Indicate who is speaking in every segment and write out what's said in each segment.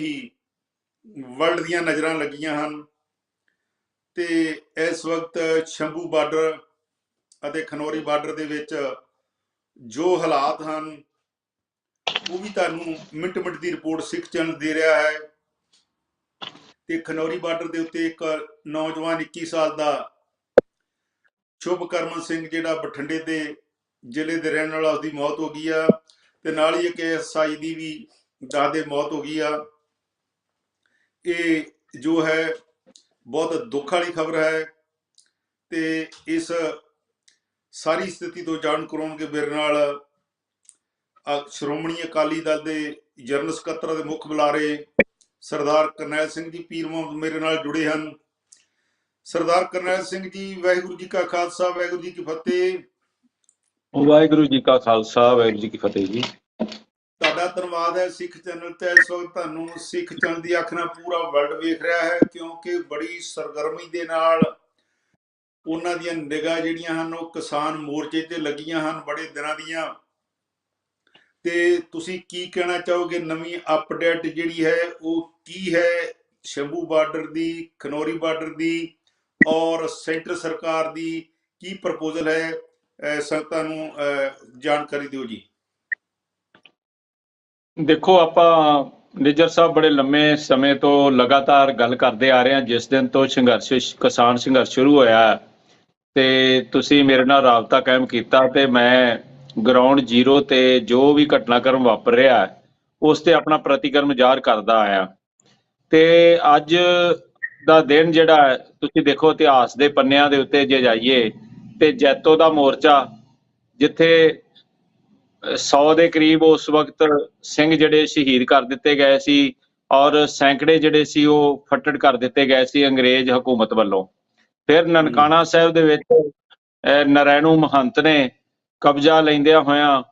Speaker 1: ਹੀ world ਦੀਆਂ ਨਜ਼ਰਾਂ ਲੱਗੀਆਂ ਹਨ। ਤੇ ਇਸ ਵਕਤ ਸ਼ੰਭੂ ਬਾਰਡਰ ਅਤੇ ਖਨੌਰੀ ਬਾਰਡਰ ਦੇ ਵਿੱਚ ਜੋ ਹਾਲਾਤ ਹਨ, ਉਹ ਵੀ ਤੁਹਾਨੂੰ ਮਿੰਟ ਮਿੰਟ ਦੀ ਰਿਪੋਰਟ ਸਿੱਖ ਚੈਨਲ ਦੇ ਰਿਹਾ ਹੈ। ਤੇ ਖਨੌਰੀ ਬਾਰਡਰ ਦੇ ਉੱਤੇ ਇੱਕ ਨੌਜਵਾਨ 21 ਸਾਲ ਦਾ ਸ਼ੁਭਕਰਮਨ ਸਿੰਘ ਜਿਹੜਾ ਬਠਿੰਡੇ ਦੇ ਜ਼ਿਲ੍ਹੇ ਦੇ ਰਹਿਣ ਵਾਲਾ, ਉਸਦੀ ਮੌਤ ਹੋ ਗਈ ਆ। ਤੇ ਨਾਲ ਹੀ ਇੱਕ ਐਸਆਈ ਦੀ ਵੀ ਦਾਦੇ ਮੌਤ ਹੋ ਗਈ ਆ। ਇਹ ਜੋ ਹੈ, ਬਹੁਤ ਦੁੱਖ ਵਾਲੀ ਖਬਰ ਹੈ ਤੇ ਇਸ ਸਾਰੀ ਸਥਿਤੀ ਤੋਂ ਜਾਣ ਕਰਾਉਣਗੇ ਮੇਰੇ ਨਾਲ ਸ਼੍ਰੋਮਣੀ ਅਕਾਲੀ ਦਲ ਦੇ ਜਨਰਲ ਸਕੱਤਰ ਦੇ ਮੁੱਖ ਬੁਲਾਰੇ ਸਰਦਾਰ ਕਰਨੈਲ ਸਿੰਘ ਜੀ ਪੀਰ ਮੁਹੰਮਦ ਮੇਰੇ ਨਾਲ ਜੁੜੇ ਹਨ। ਸਰਦਾਰ ਕਰਨੈਲ ਸਿੰਘ ਜੀ, ਵਾਹਿਗੁਰੂ ਜੀ ਕਾ ਖਾਲਸਾ, ਵਾਹਿਗੁਰੂ ਜੀ ਕੀ ਫਤਿਹ।
Speaker 2: ਵਾਹਿਗੁਰੂ ਜੀ ਕਾ ਖਾਲਸਾ, ਵਾਹਿਗੁਰੂ ਜੀ ਕੀ ਫਤਿਹ ਜੀ।
Speaker 1: ਤੁਹਾਡਾ ਧੰਨਵਾਦ ਹੈ ਸਿੱਖ ਚੈਨਲ ਤੇ। ਇਸ ਵਕਤ ਤੁਹਾਨੂੰ ਸਿੱਖ ਚੈਨਲ ਦੀ ਅੱਖ ਨਾਲ ਪੂਰਾ ਵਰਲਡ ਵੇਖ ਰਿਹਾ ਹੈ ਕਿਉਂਕਿ ਬੜੀ ਸਰਗਰਮੀ ਦੇ ਨਾਲ ਉਹਨਾਂ ਦੀਆਂ ਨਿਗਾਹ ਜਿਹੜੀਆਂ ਹਨ ਉਹ ਕਿਸਾਨ ਮੋਰਚੇ ਤੇ ਲੱਗੀਆਂ ਹਨ ਬੜੇ ਦਿਨਾਂ ਦੀਆਂ। ਤੇ ਤੁਸੀਂ ਕੀ ਕਹਿਣਾ ਚਾਹੋਗੇ? ਨਵੀਂ ਅਪਡੇਟ ਜਿਹੜੀ ਹੈ ਉਹ ਕੀ ਹੈ? ਸ਼ੰਭੂ ਬਾਰਡਰ ਦੀ, ਖਨੌਰੀ ਬਾਰਡਰ ਦੀ ਔਰ ਸੈਂਟਰ ਸਰਕਾਰ ਦੀ ਕੀ ਪ੍ਰਪੋਜ਼ਲ ਹੈ? ਸੰਗਤਾਂ ਨੂੰ, ਅਹ ਜਾਣਕਾਰੀ ਦਿਓ ਜੀ।
Speaker 2: ਦੇਖੋ ਆਪਾਂ ਨਿੱਜਰ ਸਾਹਿਬ ਬੜੇ ਲੰਮੇ ਸਮੇਂ ਤੋਂ ਲਗਾਤਾਰ ਗੱਲ ਕਰਦੇ ਆ ਰਹੇ ਹਾਂ ਜਿਸ ਦਿਨ ਤੋਂ ਸੰਘਰਸ਼ ਕਿਸਾਨ ਸੰਘਰਸ਼ ਸ਼ੁਰੂ ਹੋਇਆ ਹੈ, ਤੇ ਤੁਸੀਂ ਮੇਰੇ ਨਾਲ ਰਾਬਤਾ ਕਾਇਮ ਕੀਤਾ ਤੇ ਮੈਂ ਗਰਾਊਂਡ ਜ਼ੀਰੋ ਤੇ ਜੋ ਵੀ ਘਟਨਾਕ੍ਰਮ ਵਾਪਰ ਰਿਹਾ ਉਸ ਤੇ ਆਪਣਾ ਪ੍ਰਤੀਕਰਮ ਜ਼ਾਹਰ ਕਰਦਾ ਆਇਆ। ਤੇ ਅੱਜ ਦਾ ਦਿਨ ਜਿਹੜਾ ਤੁਸੀਂ ਦੇਖੋ ਇਤਿਹਾਸ ਦੇ ਪੰਨਿਆਂ ਦੇ ਉੱਤੇ ਜੇ ਜਾਈਏ ਤੇ ਜੈਤੋ ਦਾ ਮੋਰਚਾ ਜਿੱਥੇ 100 ਦੇ ਕਰੀਬ ਉਸ ਵਕਤ ਸਿੰਘ ਜਿਹੜੇ ਸ਼ਹੀਦ ਕਰ ਦਿੱਤੇ ਗਏ ਸੀ ਔਰ ਸੈਂਕੜੇ ਜਿਹੜੇ ਸੀ ਉਹ ਫੱਟੜ ਕਰ ਦਿੱਤੇ ਗਏ ਸੀ ਅੰਗਰੇਜ਼ ਹਕੂਮਤ ਵੱਲੋਂ। ਫਿਰ ਨਨਕਾਣਾ ਸਾਹਿਬ ਦੇ ਵਿੱਚ ਨਰੈਣੂ ਮਹੰਤ ਨੇ ਕਬਜ਼ਾ ਲੈਂਦਿਆਂ ਹੋਇਆਂ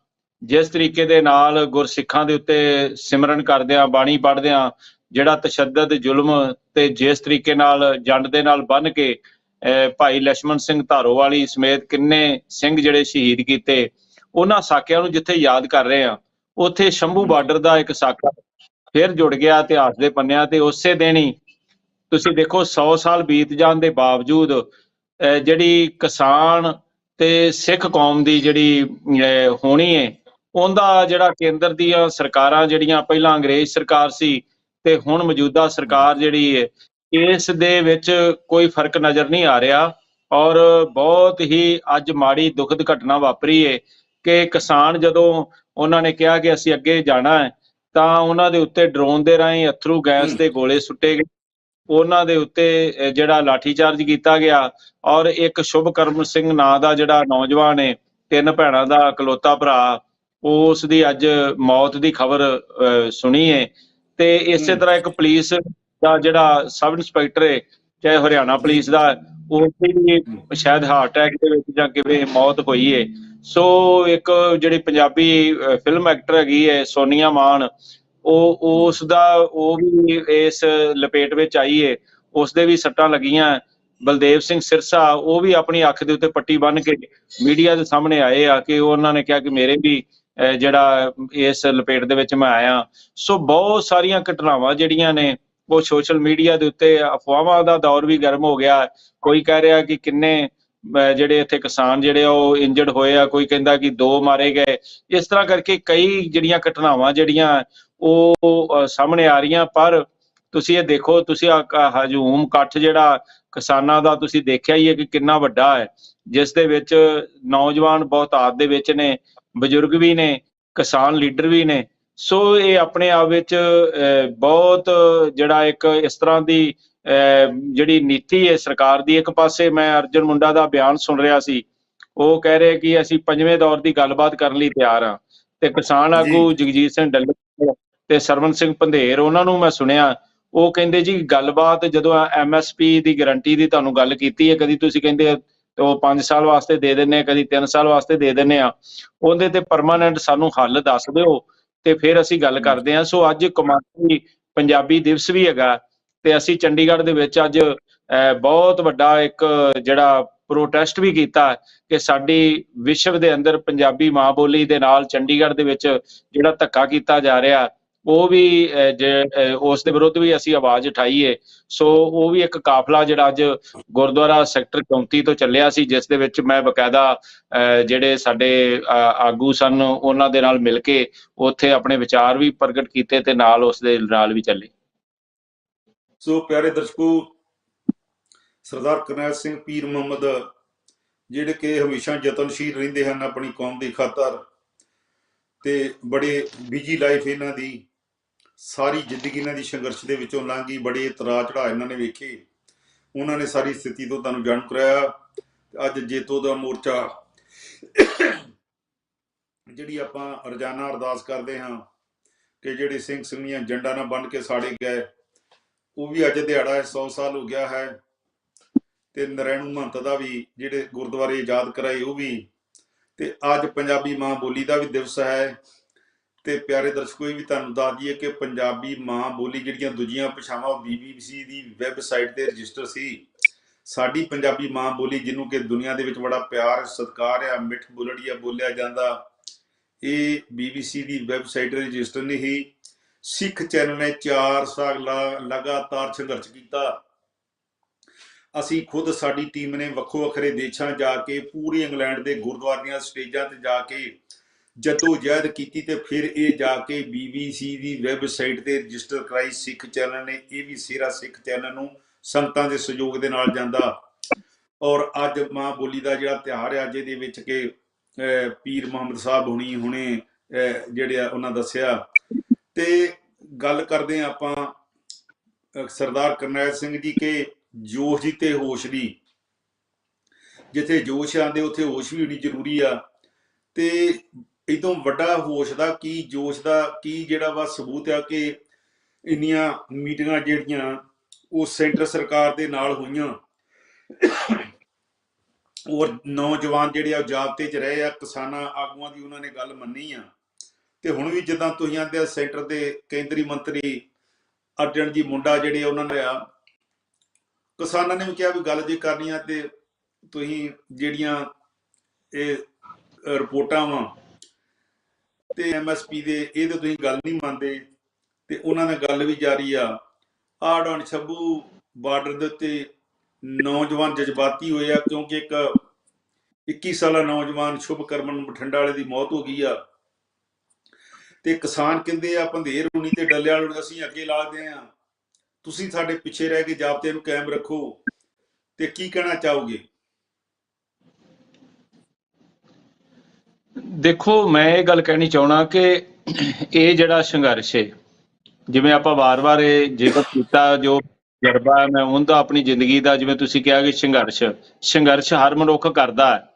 Speaker 2: ਜਿਸ ਤਰੀਕੇ ਦੇ ਨਾਲ ਗੁਰਸਿੱਖਾਂ ਦੇ ਉੱਤੇ ਸਿਮਰਨ ਕਰਦਿਆਂ ਬਾਣੀ ਪੜ੍ਹਦਿਆਂ ਜਿਹੜਾ ਤਸ਼ੱਦਦ ਜ਼ੁਲਮ ਤੇ ਜਿਸ ਤਰੀਕੇ ਨਾਲ ਜੰਡ ਦੇ ਨਾਲ ਬੰਨ ਕੇ ਭਾਈ ਲక్ష్మణ ਸਿੰਘ ਧਾਰੋਵਾਲੀ ਸਮੇਤ ਕਿੰਨੇ ਸਿੰਘ ਜਿਹੜੇ ਸ਼ਹੀਦ ਕੀਤੇ ਉਹਨਾਂ ਸਾਕਿਆਂ ਨੂੰ ਜਿੱਥੇ ਯਾਦ ਕਰ ਰਹੇ ਆ ਉੱਥੇ ਸ਼ੰਭੂ ਬਾਰਡਰ ਦਾ ਇੱਕ ਸਾਕਾ ਫਿਰ ਜੁੜ ਗਿਆ ਇਤਿਹਾਸ ਦੇ ਪੰਨਿਆਂ ਤੇ ਉਸੇ ਦਿਨ ਹੀ ਤੁਸੀਂ ਦੇਖੋ 100 ਸਾਲ ਬੀਤ ਜਾਣ ਦੇ ਬਾਵਜੂਦ ਜਿਹੜੀ ਕਿਸਾਨ ਤੇ ਸਿੱਖ ਕੌਮ ਦੀ ਜਿਹੜੀ ਹੋਣੀ ਹੈ ਉਹਦਾ ਜਿਹੜਾ ਕੇਂਦਰ ਦੀਆਂ ਸਰਕਾਰਾਂ ਜਿਹੜੀਆਂ ਪਹਿਲਾਂ ਅੰਗਰੇਜ਼ ਸਰਕਾਰ ਸੀ ਤੇ ਹੁਣ ਮੌਜੂਦਾ ਸਰਕਾਰ ਜਿਹੜੀ ਹੈ ਇਸ ਦੇ ਵਿੱਚ ਕੋਈ ਫ਼ਰਕ ਨਜ਼ਰ ਨਹੀਂ ਆ ਰਿਹਾ ਔਰ ਬਹੁਤ ਹੀ ਅੱਜ ਮਾੜੀ ਦੁਖਦ ਘਟਨਾ ਵਾਪਰੀ ਹੈ ਕਿ ਕਿਸਾਨ ਜਦੋਂ ਉਹਨਾਂ ਨੇ ਕਿਹਾ ਕਿ ਅਸੀਂ ਅੱਗੇ ਜਾਣਾ ਹੈ ਤਾਂ ਉਹਨਾਂ ਦੇ ਉੱਤੇ ਡਰੋਨ ਦੇ ਰਾਹੀਂ ਅਥਰੂ ਗੈਸ ਦੇ ਗੋਲੇ ਸੁੱਟੇ ਗਏ। ਉਹਨਾਂ ਦੇ ਉੱਤੇ ਜਿਹੜਾ ਲਾਠੀਚਾਰਜ ਕੀਤਾ ਗਿਆ ਔਰ ਇੱਕ ਸ਼ੁਭਕਰਮ ਸਿੰਘ ਨਾਂ ਦਾ ਜਿਹੜਾ ਨੌਜਵਾਨ ਹੈ ਤਿੰਨ ਭੈਣਾਂ ਦਾ ਇਕਲੌਤਾ ਭਰਾ ਉਸ ਦੀ ਅੱਜ ਮੌਤ ਦੀ ਖਬਰ ਸੁਣੀ ਹੈ। ਤੇ ਇਸੇ। ਤਰ੍ਹਾਂ ਇੱਕ ਪੁਲਿਸ ਦਾ ਜਿਹੜਾ ਸਬ ਇੰਸਪੈਕਟਰ ਹੈ ਚਾਹੇ ਹਰਿਆਣਾ ਪੁਲਿਸ ਦਾ ਉਹ ਵੀ ਸ਼ਾਇਦ ਹਾਰਟ ਅਟੈਕ ਦੇ ਵਿੱਚ ਜਾਂ ਕਿਵੇਂ ਮੌਤ ਹੋਈ ਹੈ ਸੋ ਇੱਕ ਜਿਹੜੀ ਪੰਜਾਬੀ ਫਿਲਮ ਐਕਟਰ ਹੈਗੀ ਹੈ ਸੋਨੀਆ ਮਾਨ ਉਹ ਉਸ ਦਾ ਉਹ ਵੀ ਇਸ ਲਪੇਟ ਵਿੱਚ ਆਈ ਹੈ ਉਸ ਦੇ ਵੀ ਸੱਟਾਂ ਲੱਗੀਆਂ। ਬਲਦੇਵ ਸਿੰਘ ਸਿਰਸਾ ਉਹ ਵੀ ਆਪਣੀ ਅੱਖ ਦੇ ਉੱਤੇ ਪੱਟੀ ਬੰਨ੍ਹ ਕੇ ਮੀਡੀਆ ਦੇ ਸਾਹਮਣੇ ਆਏ ਆ ਕਿ ਉਹਨਾਂ ਨੇ ਕਿਹਾ ਕਿ ਮੇਰੇ ਵੀ ਅਹ, ਜਿਹੜਾ ਇਸ ਲਪੇਟ ਦੇ ਵਿੱਚ ਮੈਂ ਆਇਆ। ਸੋ ਬਹੁਤ ਸਾਰੀਆਂ ਘਟਨਾਵਾਂ ਜਿਹੜੀਆਂ ਨੇ ਉਹ ਸੋਸ਼ਲ ਮੀਡੀਆ ਦੇ ਉੱਤੇ ਅਫਵਾਹਾਂ ਦਾ ਦੌਰ ਵੀ ਗਰਮ ਹੋ ਗਿਆ। ਕੋਈ ਕਹਿ ਰਿਹਾ ਕਿ ਕਿੰਨੇ ਜਿਹੜੇ ਇੱਥੇ ਕਿਸਾਨ ਜਿਹੜੇ ਆ ਉਹ ਇੰਜਰਡ ਹੋਏ ਆ ਕੋਈ ਕਹਿੰਦਾ ਕਿ ਦੋ ਮਾਰੇ ਗਏ। ਇਸ ਤਰ੍ਹਾਂ ਕਰਕੇ ਕਈ ਜਿਹੜੀਆਂ ਘਟਨਾਵਾਂ ਜਿਹੜੀਆਂ ਉਹ ਸਾਹਮਣੇ ਆ ਰਹੀਆਂ ਪਰ ਤੁਸੀਂ ਇਹ ਦੇਖੋ ਤੁਸੀਂ ਹਜੂਮ ਇਕੱਠ ਜਿਹੜਾ ਕਿਸਾਨਾਂ ਦਾ ਤੁਸੀਂ ਦੇਖਿਆ ਹੀ ਹੈ ਕਿ ਕਿੰਨਾ ਵੱਡਾ ਹੈ। ਜਿਸ ਦੇ ਵਿੱਚ ਨੌਜਵਾਨ ਬਹੁਤਾਤ ਦੇ ਵਿੱਚ ਨੇ ਬਜ਼ੁਰਗ ਵੀ ਨੇ ਕਿਸਾਨ ਲੀਡਰ ਵੀ ਨੇ। ਸੋ ਇਹ ਆਪਣੇ ਆਪ ਵਿੱਚ ਅਹ, ਬਹੁਤ ਜਿਹੜਾ ਇੱਕ ਇਸ ਤਰ੍ਹਾਂ ਦੀ ਜਿਹੜੀ ਨੀਤੀ ਹੈ ਸਰਕਾਰ ਦੀ ਇੱਕ ਪਾਸੇ ਮੈਂ ਅਰਜਨ ਮੁੰਡਾ ਦਾ ਬਿਆਨ ਸੁਣ ਰਿਹਾ ਸੀ ਉਹ ਕਹਿ ਰਹੇ ਕਿ ਅਸੀਂ ਪੰਜਵੇਂ ਦੌਰ ਦੀ ਗੱਲਬਾਤ ਕਰਨ ਲਈ ਤਿਆਰ ਹਾਂ। ਤੇ ਕਿਸਾਨ ਆਗੂ ਜਗਜੀਤ ਸਿੰਘ ਡੱਲੇਵਾਲ ਤੇ ਸਰਵਨ ਸਿੰਘ ਪੰਧੇਰ ਉਹਨਾਂ ਨੂੰ ਮੈਂ ਸੁਣਿਆ ਉਹ ਕਹਿੰਦੇ ਜੀ ਗੱਲਬਾਤ ਜਦੋਂ ਐਮਐਸਪੀ ਦੀ ਗਾਰੰਟੀ ਦੀ ਤੁਹਾਨੂੰ ਗੱਲ ਕੀਤੀ ਹੈ ਕਦੀ ਤੁਸੀਂ ਕਹਿੰਦੇ ਉਹ 5 ਸਾਲ ਵਾਸਤੇ ਦੇ ਦਿੰਨੇ ਆ ਕਦੀ 3 ਸਾਲ ਵਾਸਤੇ ਦੇ ਦਿੰਨੇ ਆ ਉਹਦੇ ਤੇ ਪਰਮਾਨੈਂਟ ਸਾਨੂੰ ਹੱਲ ਦੱਸ ਦਿਓ ਤੇ ਫਿਰ ਅਸੀਂ ਗੱਲ ਕਰਦੇ ਹਾਂ। ਸੋ ਅੱਜ ਕੌਮਾਂਤਰੀ ਪੰਜਾਬੀ ਦਿਵਸ ਵੀ ਹੈਗਾ। ਤੇ ਅਸੀਂ ਚੰਡੀਗੜ੍ਹ ਦੇ ਵਿੱਚ ਅੱਜ ਅਹ, ਬਹੁਤ ਵੱਡਾ ਇੱਕ ਜਿਹੜਾ ਪ੍ਰੋਟੈਸਟ ਵੀ ਕੀਤਾ ਕਿ ਸਾਡੀ ਵਿਸ਼ਵ ਦੇ ਅੰਦਰ ਪੰਜਾਬੀ ਮਾਂ ਬੋਲੀ ਦੇ ਨਾਲ ਚੰਡੀਗੜ੍ਹ ਦੇ ਵਿੱਚ ਜਿਹੜਾ ਧੱਕਾ ਕੀਤਾ ਜਾ ਰਿਹਾ ਉਹ ਵੀ ਅਹ, ਉਸ ਦੇ ਵਿਰੁੱਧ ਵੀ ਅਸੀਂ ਆਵਾਜ਼ ਉਠਾਈਏ। ਸੋ ਉਹ ਵੀ ਇੱਕ ਕਾਫਲਾ ਜਿਹੜਾ ਅੱਜ ਗੁਰਦੁਆਰਾ ਸੈਕਟਰ 34 ਤੋਂ ਚੱਲਿਆ ਸੀ ਜਿਸ ਦੇ ਵਿੱਚ ਮੈਂ ਬਕਾਇਦਾ ਅਹ, ਜਿਹੜੇ ਸਾਡੇ ਆਗੂ ਸਨ ਉਹਨਾਂ ਦੇ ਨਾਲ ਮਿਲ ਕੇ ਉੱਥੇ ਆਪਣੇ ਵਿਚਾਰ ਵੀ ਪ੍ਰਗਟ ਕੀਤੇ ਤੇ ਨਾਲ ਉਸ ਦੇ ਨਾਲ ਵੀ ਚੱਲੇ।
Speaker 1: ਸੋ ਪਿਆਰੇ ਦਰਸ਼ਕੋ, ਸਰਦਾਰ ਕਰਨੈਲ ਸਿੰਘ ਪੀਰ ਮੁਹੰਮਦ, ਜਿਹੜੇ ਕਿ ਹਮੇਸ਼ਾ ਯਤਨਸ਼ੀਲ ਰਹਿੰਦੇ ਹਨ ਆਪਣੀ ਕੌਮ ਦੀ ਖਾਤਰ ਤੇ ਬੜੇ ਬਿਜ਼ੀ ਲਾਈਫ ਇਹਨਾਂ ਦੀ, ਸਾਰੀ ਜ਼ਿੰਦਗੀ ਇਹਨਾਂ ਦੀ ਸੰਘਰਸ਼ ਦੇ ਵਿੱਚੋਂ ਲੰਘੀ ਬੜੇ ਇਤਰਾ ਚੜਾ ਇਹਨਾਂ ਨੇ ਵੇਖੇ। ਉਹਨਾਂ ਨੇ ਸਾਰੀ ਸਥਿਤੀ ਤੋਂ ਤੁਹਾਨੂੰ ਜਾਣੂ ਕਰਾਇਆ। ਅੱਜ ਜੇਤੋ ਦਾ ਮੋਰਚਾ ਜਿਹੜੀ ਆਪਾਂ ਰੋਜ਼ਾਨਾ ਅਰਦਾਸ ਕਰਦੇ ਹਾਂ ਕਿ ਜਿਹੜੇ ਸਿੰਘ ਸਿੰਘੀਆਂ ਜੰਡਾਂ ਨਾਲ ਬੰਨ ਕੇ ਸਾੜੇ ਗਏ ਉਹ ਵੀ ਅੱਜ ਦਿਹਾੜਾ ਹੈ 100 ਸਾਲ ਹੋ ਗਿਆ ਹੈ। ਤੇ ਨਰੈਣੂ ਮਹੰਤ ਦਾ ਵੀ ਜਿਹੜੇ ਗੁਰਦੁਆਰੇ ਯਾਦ ਕਰਾਏ, ਉਹ ਵੀ। ਤੇ ਅੱਜ ਪੰਜਾਬੀ ਮਾਂ ਬੋਲੀ ਦਾ ਵੀ ਦਿਵਸ ਹੈ। ਤੇ ਪਿਆਰੇ ਦਰਸ਼ਕੋ, ਇਹ ਵੀ ਤੁਹਾਨੂੰ ਦੱਸ ਦਈਏ ਕਿ ਪੰਜਾਬੀ ਮਾਂ ਬੋਲੀ ਜਿਹੜੀਆਂ ਦੂਜੀਆਂ ਭਾਸ਼ਾਵਾਂ ਬੀਬੀਸੀ ਦੀ ਵੈਬਸਾਈਟ ਤੇ ਰਜਿਸਟਰ ਸੀ। ਸਾਡੀ ਪੰਜਾਬੀ ਮਾਂ ਬੋਲੀ, ਜਿਹਨੂੰ ਕਿ ਦੁਨੀਆ ਦੇ ਵਿੱਚ ਬੜਾ ਪਿਆਰ, ਸਤਿਕਾਰ ਆ, ਮਿੱਠ ਬੋਲੜੀਆ ਬੋਲਿਆ ਜਾਂਦਾ, ਇਹ ਬੀਬੀਸੀ ਦੀ ਵੈਬਸਾਈਟ ਰਜਿਸਟਰ ਨਹੀਂ ਹੀ ਸਿੱਖ ਚੈਨਲ ਨੇ 4 ਸਾਲ ਲਾ- ਲਗਾਤਾਰ ਸੰਘਰਸ਼ ਕੀਤਾ। ਅਸੀਂ ਖੁਦ ਸਾਡੀ ਟੀਮ ਨੇ ਵੱਖੋ ਵੱਖਰੇ ਦੇਸ਼ਾਂ ਜਾ ਕੇ ਪੂਰੀ ਇੰਗਲੈਂਡ ਦੇ ਗੁਰਦੁਆਰਿਆਂ ਸਟੇਜਾਂ ਤੇ ਜਾ ਕੇ ਜਦੋਂ ਜਹਿਦ ਕੀਤੀ ਤੇ ਫਿਰ ਇਹ ਜਾ ਕੇ BBC ਦੀ ਵੈਬਸਾਈਟ ਤੇ ਰਜਿਸਟਰ ਕਰਾਈ। ਸਿੱਖ ਚੈਨਲ ਨੇ ਇਹ ਵੀ ਸਿਰਾ ਸਿੱਖ ਚੈਨਲ ਨੂੰ ਸੰਤਾਂ ਦੇ ਸਹਿਯੋਗ ਦੇ ਨਾਲ ਜਾਂਦਾ। ਔਰ ਅੱਜ ਮਾਂ ਬੋਲੀ ਦਾ ਜਿਹੜਾ ਤਿਉਹਾਰ ਹੈ ਅੱਜ ਇਹਦੇ ਵਿੱਚ ਕਿ ਅਹ, ਪੀਰ ਮੁਹੰਮਦ ਸਾਹਿਬ ਹੁਣੀ ਹੁਣੇ ਅਹ, ਜਿਹੜੇ ਆ ਉਹਨਾਂ ਦੱਸਿਆ ਤੇ ਗੱਲ ਕਰਦੇ ਹਾਂ ਆਪਾਂ ਸਰਦਾਰ ਕਰਨੈਲ ਸਿੰਘ ਜੀ ਕੇ ਜੋਸ਼ ਦੀ ਤੇ ਹੋਸ਼ ਦੀ। ਜਿੱਥੇ ਜੋਸ਼ ਆਂਦੇ ਉੱਥੇ ਹੋਸ਼ ਵੀ ਹੋਣੀ ਜ਼ਰੂਰੀ ਆ। ਤੇ ਇਦੋਂ ਵੱਡਾ ਹੋਸ਼ ਦਾ ਕੀ ਜੋਸ਼ ਦਾ, ਕੀ ਜਿਹੜਾ ਵਾ ਸਬੂਤ ਆ ਕਿ ਇੰਨੀਆਂ ਮੀਟਿੰਗਾਂ ਜਿਹੜੀਆਂ ਉਹ ਸੈਂਟਰ ਸਰਕਾਰ ਦੇ ਨਾਲ ਹੋਈਆਂ। ਔਰ ਨੌਜਵਾਨ ਜਿਹੜੇ ਆ, ਉਹ ਜਾਬਤੇ 'ਚ ਰਹੇ ਆ, ਕਿਸਾਨਾਂ ਆਗੂਆਂ ਦੀ ਉਹਨਾਂ ਨੇ ਗੱਲ ਮੰਨੀ ਆ। ਤੇ ਹੁਣ ਵੀ ਜਿੱਦਾਂ ਤੁਸੀਂ ਆਂਦੇ ਆ ਸੈਂਟਰ ਦੇ ਕੇਂਦਰੀ ਮੰਤਰੀ ਅਰਜਨ ਜੀ ਮੁੰਡਾ ਜਿਹੜੇ ਉਹਨਾਂ ਨੇ ਆ, ਕਿਸਾਨਾਂ ਨੇ ਵੀ ਕਿਹਾ ਵੀ ਗੱਲ ਜੇ ਕਰਨੀ ਆ ਤੇ ਤੁਸੀਂ ਜਿਹੜੀਆਂ ਇਹ ਰਿਪੋਰਟਾਂ ਵਾ ਤੇ ਐਮਐਸਪੀ ਦੇ ਇਹਦੇ ਤੁਸੀਂ ਗੱਲ ਨਹੀਂ ਮੰਨਦੇ ਤੇ ਉਹਨਾਂ ਨਾਲ ਗੱਲ ਵੀ ਜਾਰੀ ਆ। ਔਨ ਛੱਬੂ ਬਾਰਡਰ ਦੇ ਉੱਤੇ ਨੌਜਵਾਨ ਜਜ਼ਬਾਤੀ ਹੋਏ ਆ ਕਿਉਂਕਿ ਇੱਕ 21 ਸਾਲਾ ਨੌਜਵਾਨ ਸ਼ੁਭ ਕਰਮਨ ਬਠਿੰਡਾ ਵਾਲੇ ਦੀ ਮੌਤ ਹੋ ਗਈ ਆ। ਤੇ ਕਿਸਾਨ ਕਹਿੰਦੇ ਆ, ਪੰਧੇਰ ਹੁਣੀ ਤੇ ਡੱਲੇ ਨੂੰ ਅਸੀਂ ਅੱਗੇ ਲਾਦੇ ਆ। ਤੁਸੀਂ ਸਾਡੇ ਪਿੱਛੇ ਰਹਿ ਕੇ ਜਾਬਤੇ ਨੂੰ ਕਾਇਮ ਰੱਖੋ। ਤੇ ਕੀ ਕਹਿਣਾ ਚਾਹੋਗੇ?
Speaker 2: ਦੇਖੋ, ਮੈਂ ਇਹ ਗੱਲ ਕਹਿਣੀ ਚਾਹਣਾ ਕਿ ਇਹ ਜਿਹੜਾ ਸੰਘਰਸ਼ ਹੈ ਜਿਵੇਂ ਆਪਾਂ ਵਾਰ-ਵਾਰ ਇਹ ਜ਼ਿਕਰ ਕੀਤਾ, ਜੋ ਤਜਰਬਾ ਹੈ, ਮੈਂ ਉਹਦਾ ਆਪਣੀ ਜ਼ਿੰਦਗੀ ਦਾ, ਜਿਵੇਂ ਤੁਸੀਂ ਕਿਹਾ ਕਿ ਸੰਘਰਸ਼ ਸੰਘਰਸ਼ ਹਰ ਮਨੁੱਖ ਕਰਦਾ ਹੈ।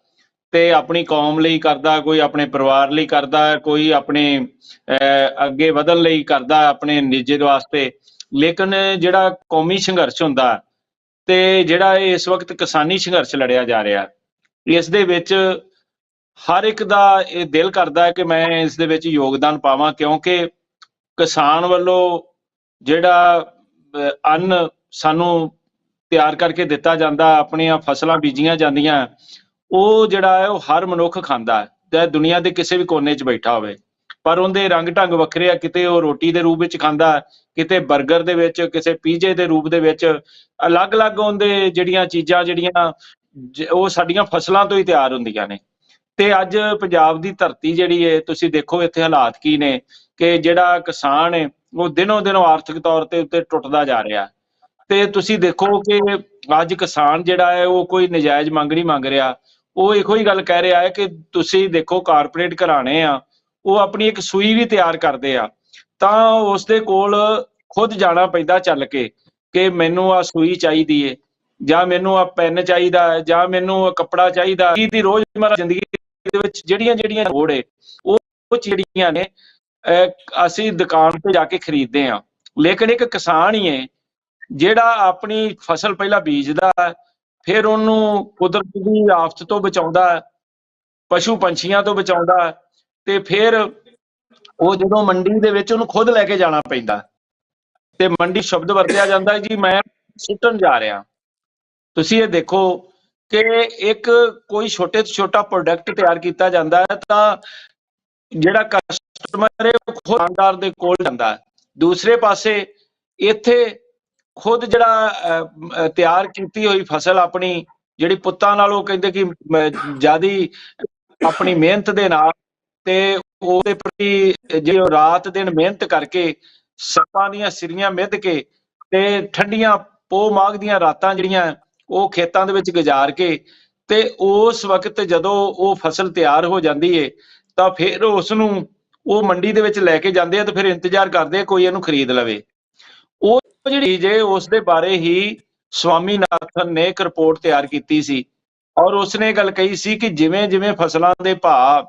Speaker 2: ਤੇ ਆਪਣੀ ਕੌਮ ਲਈ ਕਰਦਾ ਕੋਈ ਆਪਣੇ ਪਰਿਵਾਰ ਲਈ ਕਰਦਾ ਕੋਈ ਆਪਣੇ ਅਹ, ਅੱਗੇ ਵਧਣ ਲਈ ਕਰਦਾ ਆਪਣੇ ਨਿੱਜੇ ਵਾਸਤੇ। ਲੇਕਿਨ ਜਿਹੜਾ ਕੌਮੀ ਸੰਘਰਸ਼ ਹੁੰਦਾ ਤੇ ਜਿਹੜਾ ਇਸ ਵਕਤ ਕਿਸਾਨੀ ਸੰਘਰਸ਼ ਲੜਿਆ ਜਾ ਰਿਹਾ ਹੈ, ਇਸ ਦੇ ਵਿੱਚ ਹਰ ਇੱਕ ਦਾ ਇਹ ਦਿਲ ਕਰਦਾ ਹੈ ਕਿ ਮੈਂ ਇਸ ਦੇ ਵਿੱਚ ਯੋਗਦਾਨ ਪਾਵਾਂ ਕਿਉਂਕਿ ਕਿਸਾਨ ਵੱਲੋਂ ਜਿਹੜਾ ਅੰਨ ਸਾਨੂੰ ਤਿਆਰ ਕਰਕੇ ਦਿੱਤਾ ਜਾਂਦਾ ਆਪਣੀਆਂ ਫਸਲਾਂ ਬੀਜੀਆਂ ਜਾਂਦੀਆਂ ਉਹ ਜਿਹੜਾ ਹੈ, ਉਹ ਹਰ ਮਨੁੱਖ ਖਾਂਦਾ ਹੈ ਤੇ ਦੁਨੀਆ ਦੇ ਕਿਸੇ ਵੀ ਕੋਨੇ 'ਚ ਬੈਠਾ ਹੋਵੇ। ਪਰ ਉਹਦੇ ਰੰਗ ਢੰਗ ਵੱਖਰੇ ਆ, ਕਿਤੇ ਉਹ ਰੋਟੀ ਦੇ ਰੂਪ ਵਿੱਚ ਖਾਂਦਾ ਕਿਤੇ 버ਗਰ ਦੇ ਵਿੱਚ, ਕਿਸੇ ਪੀਜ਼ੇ ਦੇ ਰੂਪ ਦੇ ਵਿੱਚ, ਅਲੱਗ-ਅਲੱਗ ਉਹਦੇ ਜਿਹੜੀਆਂ ਚੀਜ਼ਾਂ, ਜਿਹੜੀਆਂ ਉਹ ਸਾਡੀਆਂ ਫਸਲਾਂ ਤੋਂ ਹੀ ਤਿਆਰ ਹੁੰਦੀਆਂ ਨੇ। ਤੇ ਅੱਜ ਪੰਜਾਬ ਦੀ ਧਰਤੀ ਜਿਹੜੀ ਹੈ ਤੁਸੀਂ ਦੇਖੋ ਇੱਥੇ ਹਾਲਾਤ ਕੀ ਨੇ ਕਿ ਜਿਹੜਾ ਕਿਸਾਨ ਹੈ ਉਹ ਦਿਨੋਂ ਦਿਨ ਆਰਥਿਕ ਤੌਰ ਤੇ ਉੱਤੇ ਟੁੱਟਦਾ ਜਾ ਰਿਹਾ। ਤੇ ਤੁਸੀਂ ਦੇਖੋ ਕਿ ਅੱਜ ਕਿਸਾਨ ਜਿਹੜਾ ਹੈ, ਉਹ ਕੋਈ ਨਜਾਇਜ਼ ਮੰਗ ਨਹੀਂ ਮੰਗ ਰਿਹਾ। ਉਹ ਇਹੋ ਹੀ ਗੱਲ ਕਹਿ ਰਿਹਾ ਹੈ ਕਿ ਤੁਸੀਂ ਦੇਖੋ ਕਾਰਪੋਰੇਟ ਘਰਾਣੇ ਆ, ਉਹ ਆਪਣੀ ਇੱਕ ਸੂਈ ਵੀ ਤਿਆਰ ਕਰਦੇ ਆ। ਤਾਂ ਉਸ ਦੇ ਕੋਲ ਖੁਦ ਜਾਣਾ ਪੈਂਦਾ ਚੱਲ ਕੇ ਕਿ ਮੈਨੂੰ ਆ ਸੂਈ ਚਾਹੀਦੀ ਏ, ਜਾਂ ਮੈਨੂੰ ਆ ਪੈਨ ਚਾਹੀਦਾ ਜਾਂ ਮੈਨੂੰ ਆਹ ਕੱਪੜਾ ਚਾਹੀਦਾ ਕੀ ਦੀ ਰੋਜ਼ਮਰਰਾ ਜ਼ਿੰਦਗੀ ਦੇ ਵਿੱਚ ਜਿਹੜੀਆਂ ਜਿਹੜੀਆਂ ਲੋੜ ਏ, ਉਹ ਉਹ ਜਿਹੜੀਆਂ ਨੇ ਅਸੀਂ ਦੁਕਾਨ ਤੇ ਜਾ ਕੇ ਖਰੀਦਦੇ ਆ। ਲੇਕਿਨ ਇੱਕ ਕਿਸਾਨ ਹੀ ਏ, ਜਿਹੜਾ ਆਪਣੀ ਫਸਲ ਪਹਿਲਾਂ ਬੀਜਦਾ ਹੈ ਫਿਰ ਉਹਨੂੰ ਕੁਦਰਤ ਦੀ ਆਫਤ ਤੋਂ ਬਚਾਉਂਦਾ ਹੈ, ਪਸ਼ੂ ਪੰਛੀਆਂ ਤੋਂ ਬਚਾਉਂਦਾ ਹੈ ਤੇ ਫਿਰ ਉਹ ਜਦੋਂ ਮੰਡੀ ਦੇ ਵਿੱਚ ਉਹਨੂੰ ਖੁਦ ਲੈ ਕੇ ਜਾਣਾ ਪੈਂਦਾ ਤੇ ਮੰਡੀ ਸ਼ਬਦ ਵਰਤਿਆ ਜਾਂਦਾ ਹੈ, ਜੀ ਮੈਂ ਸੁੱਟਣ ਜਾ ਰਿਹਾ ਤੁਸੀਂ ਇਹ ਦੇਖੋ ਕਿ ਇੱਕ ਕੋਈ ਛੋਟੇ ਤੋਂ ਛੋਟਾ ਪ੍ਰੋਡਕਟ ਤਿਆਰ ਕੀਤਾ ਜਾਂਦਾ ਹੈ ਤਾਂ ਜਿਹੜਾ ਕਸਟਮਰ ਹੈ, ਉਹ ਖੁਦ ਦੁਕਾਨਦਾਰ ਦੇ ਕੋਲ ਜਾਂਦਾ ਹੈ। ਦੂਸਰੇ ਪਾਸੇ ਇੱਥੇ ਖੁਦ ਜਿਹੜਾ ਅਹ, ਤਿਆਰ ਕੀਤੀ ਹੋਈ ਫਸਲ ਆਪਣੀ ਜਿਹੜੀ ਪੁੱਤਾਂ ਨਾਲ ਉਹ ਕਹਿੰਦੇ ਕਿ ਜਿਆਦੀ ਆਪਣੀ ਮਿਹਨਤ ਦੇ ਨਾਲ ਤੇ ਉਹਦੇ ਪ੍ਰਤੀ ਜਿਹੜੀ ਰਾਤ ਦਿਨ ਮਿਹਨਤ ਕਰਕੇ ਸੱਪਾਂ ਦੀਆਂ ਸਿਰੀਆਂ ਮਿੱਧ ਕੇ ਤੇ ਠੰਡੀਆਂ ਪੋ ਮਾਘ ਦੀਆਂ ਰਾਤਾਂ ਜਿਹੜੀਆਂ ਉਹ ਖੇਤਾਂ ਦੇ ਵਿੱਚ ਗੁਜ਼ਾਰ ਕੇ ਤੇ ਉਸ ਵਕਤ ਜਦੋਂ ਉਹ ਫਸਲ ਤਿਆਰ ਹੋ ਜਾਂਦੀ ਏ ਤਾਂ ਫਿਰ ਉਸ ਨੂੰ ਉਹ ਮੰਡੀ ਦੇ ਵਿੱਚ ਲੈ ਕੇ ਜਾਂਦੇ ਆ ਤੇ ਫਿਰ ਇੰਤਜ਼ਾਰ ਕਰਦੇ ਆ ਕੋਈ ਇਹਨੂੰ ਖਰੀਦ ਲਵੇ। ਉਹ ਜਿਹੜੀ ਜੇ ਉਸ ਦੇ ਬਾਰੇ ਹੀ ਸਵਾਮੀਨਾਥਨ ਨੇ ਇੱਕ ਰਿਪੋਰਟ ਤਿਆਰ ਕੀਤੀ ਸੀ। ਔਰ ਉਸਨੇ ਗੱਲ ਕਹੀ ਸੀ ਕਿ ਜਿਵੇਂ ਜਿਵੇਂ ਫਸਲਾਂ ਦੇ ਭਾਅ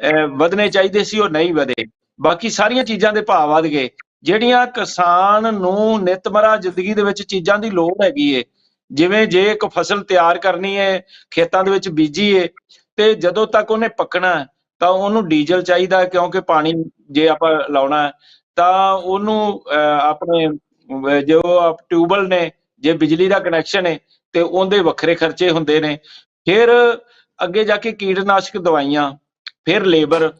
Speaker 2: ਅਹ, ਚਾਹੀਦੇ ਸੀ ਉਹ ਨਹੀਂ ਵਧੇ। ਬਾਕੀ ਸਾਰੀਆਂ ਚੀਜ਼ਾਂ ਦੇ ਭਾਅ ਵਧ ਗਏ। ਜਿਹੜੀਆਂ ਕਿਸਾਨ ਨੂੰ ਨਿਤਮਰਾ ਜ਼ਿੰਦਗੀ ਦੇ ਵਿੱਚ ਚੀਜ਼ਾਂ ਦੀ ਲੋੜ ਹੈਗੀ ਏ ਜਿਵੇਂ ਜੇ ਇੱਕ ਫਸਲ ਤਿਆਰ ਕਰਨੀ ਹੈ ਖੇਤਾਂ ਦੇ ਵਿੱਚ ਬੀਜੀਏ ਤੇ ਜਦੋਂ ਤੱਕ ਉਹਨੇ ਪੱਕਣਾ ਤਾਂ ਉਹਨੂੰ ਡੀਜ਼ਲ ਚਾਹੀਦਾ ਕਿਉਂਕਿ ਪਾਣੀ ਜੇ ਆਪਾਂ ਲਾਉਣਾ ਤਾਂ ਉਹਨੂੰ ਅਹ, ਆਪਣੇ ਜੋ ਟਿਊਬਲ ਨੇ, ਜੇ ਬਿਜਲੀ ਦਾ ਕਨੈਕਸ਼ਨ ਹੈ ਤੇ ਉਹਦੇ ਵੱਖਰੇ ਖਰਚੇ ਹੁੰਦੇ ਨੇ। ਫਿਰ ਅੱਗੇ ਜਾ ਕੇ ਕੀਟਨਾਸ਼ਕ ਦਵਾਈਆਂ, ਫਿਰ ਲੇਬਰ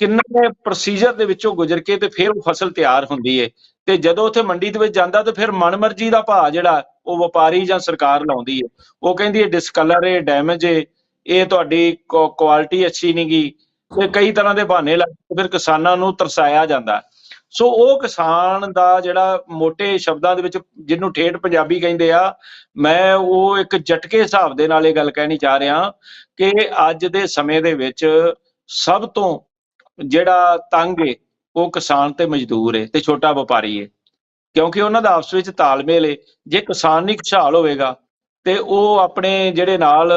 Speaker 2: ਕਿੰਨੇ ਪ੍ਰੋਸੀਜਰ ਦੇ ਵਿੱਚੋਂ ਗੁਜ਼ਰ ਕੇ ਤੇ ਫਿਰ ਉਹ ਫਸਲ ਤਿਆਰ ਹੁੰਦੀ ਏ। ਤੇ ਜਦੋਂ ਉੱਥੇ ਮੰਡੀ ਦੇ ਵਿੱਚ ਜਾਂਦਾ ਤੇ ਫਿਰ ਮਨਮਰਜ਼ੀ ਦਾ ਭਾਅ ਜਿਹੜਾ ਉਹ ਵਪਾਰੀ ਜਾਂ ਸਰਕਾਰ ਲਾਉਂਦੀ ਏ। ਉਹ ਕਹਿੰਦੀ ਹੈ ਡਿਸਕਲਰ ਏ ਡੈਮੇਜ ਏ, ਇਹ ਤੁਹਾਡੀ ਕੁਆਲਿਟੀ ਅੱਛੀ ਨਹੀਂ ਗੀ। ਤੇ ਕਈ ਤਰ੍ਹਾਂ ਦੇ ਬਹਾਨੇ ਲਾ ਕੇ ਫਿਰ ਕਿਸਾਨਾਂ ਨੂੰ ਤਰਸਾਇਆ ਜਾਂਦਾ। ਸੋ ਉਹ ਕਿਸਾਨ ਦਾ ਜਿਹੜਾ ਮੋٹے ਸ਼ਬਦਾਂ ਦੇ ਵਿੱਚ ਜਿਹਨੂੰ ਠੇਠ ਪੰਜਾਬੀ ਕਹਿੰਦੇ ਆ, ਮੈਂ ਉਹ ਇੱਕ ਜਟਕੇ ਹਿਸਾਬ ਦੇ ਨਾਲ ਇਹ ਗੱਲ ਕਹਿਣੀ ਚਾਹ ਰਿਹਾ ਕਿ ਅੱਜ ਦੇ ਸਮੇਂ ਦੇ ਵਿੱਚ ਸਭ ਤੋਂ ਜਿਹੜਾ ਤੰਗ ਏ, ਉਹ ਕਿਸਾਨ ਤੇ ਮਜ਼ਦੂਰ ਏ ਤੇ ਛੋਟਾ ਵਪਾਰੀ ਏ। ਕਿਉਂਕਿ ਉਹਨਾਂ ਦਾ ਆਪਸ ਵਿੱਚ ਤਾਲਮੇਲ ਏ, ਜੇ ਕਿਸਾਨ ਨਹੀਂ ਖੁਸ਼ਹਾਲ ਹੋਵੇਗਾ ਤੇ ਉਹ ਆਪਣੇ ਜਿਹੜੇ ਨਾਲ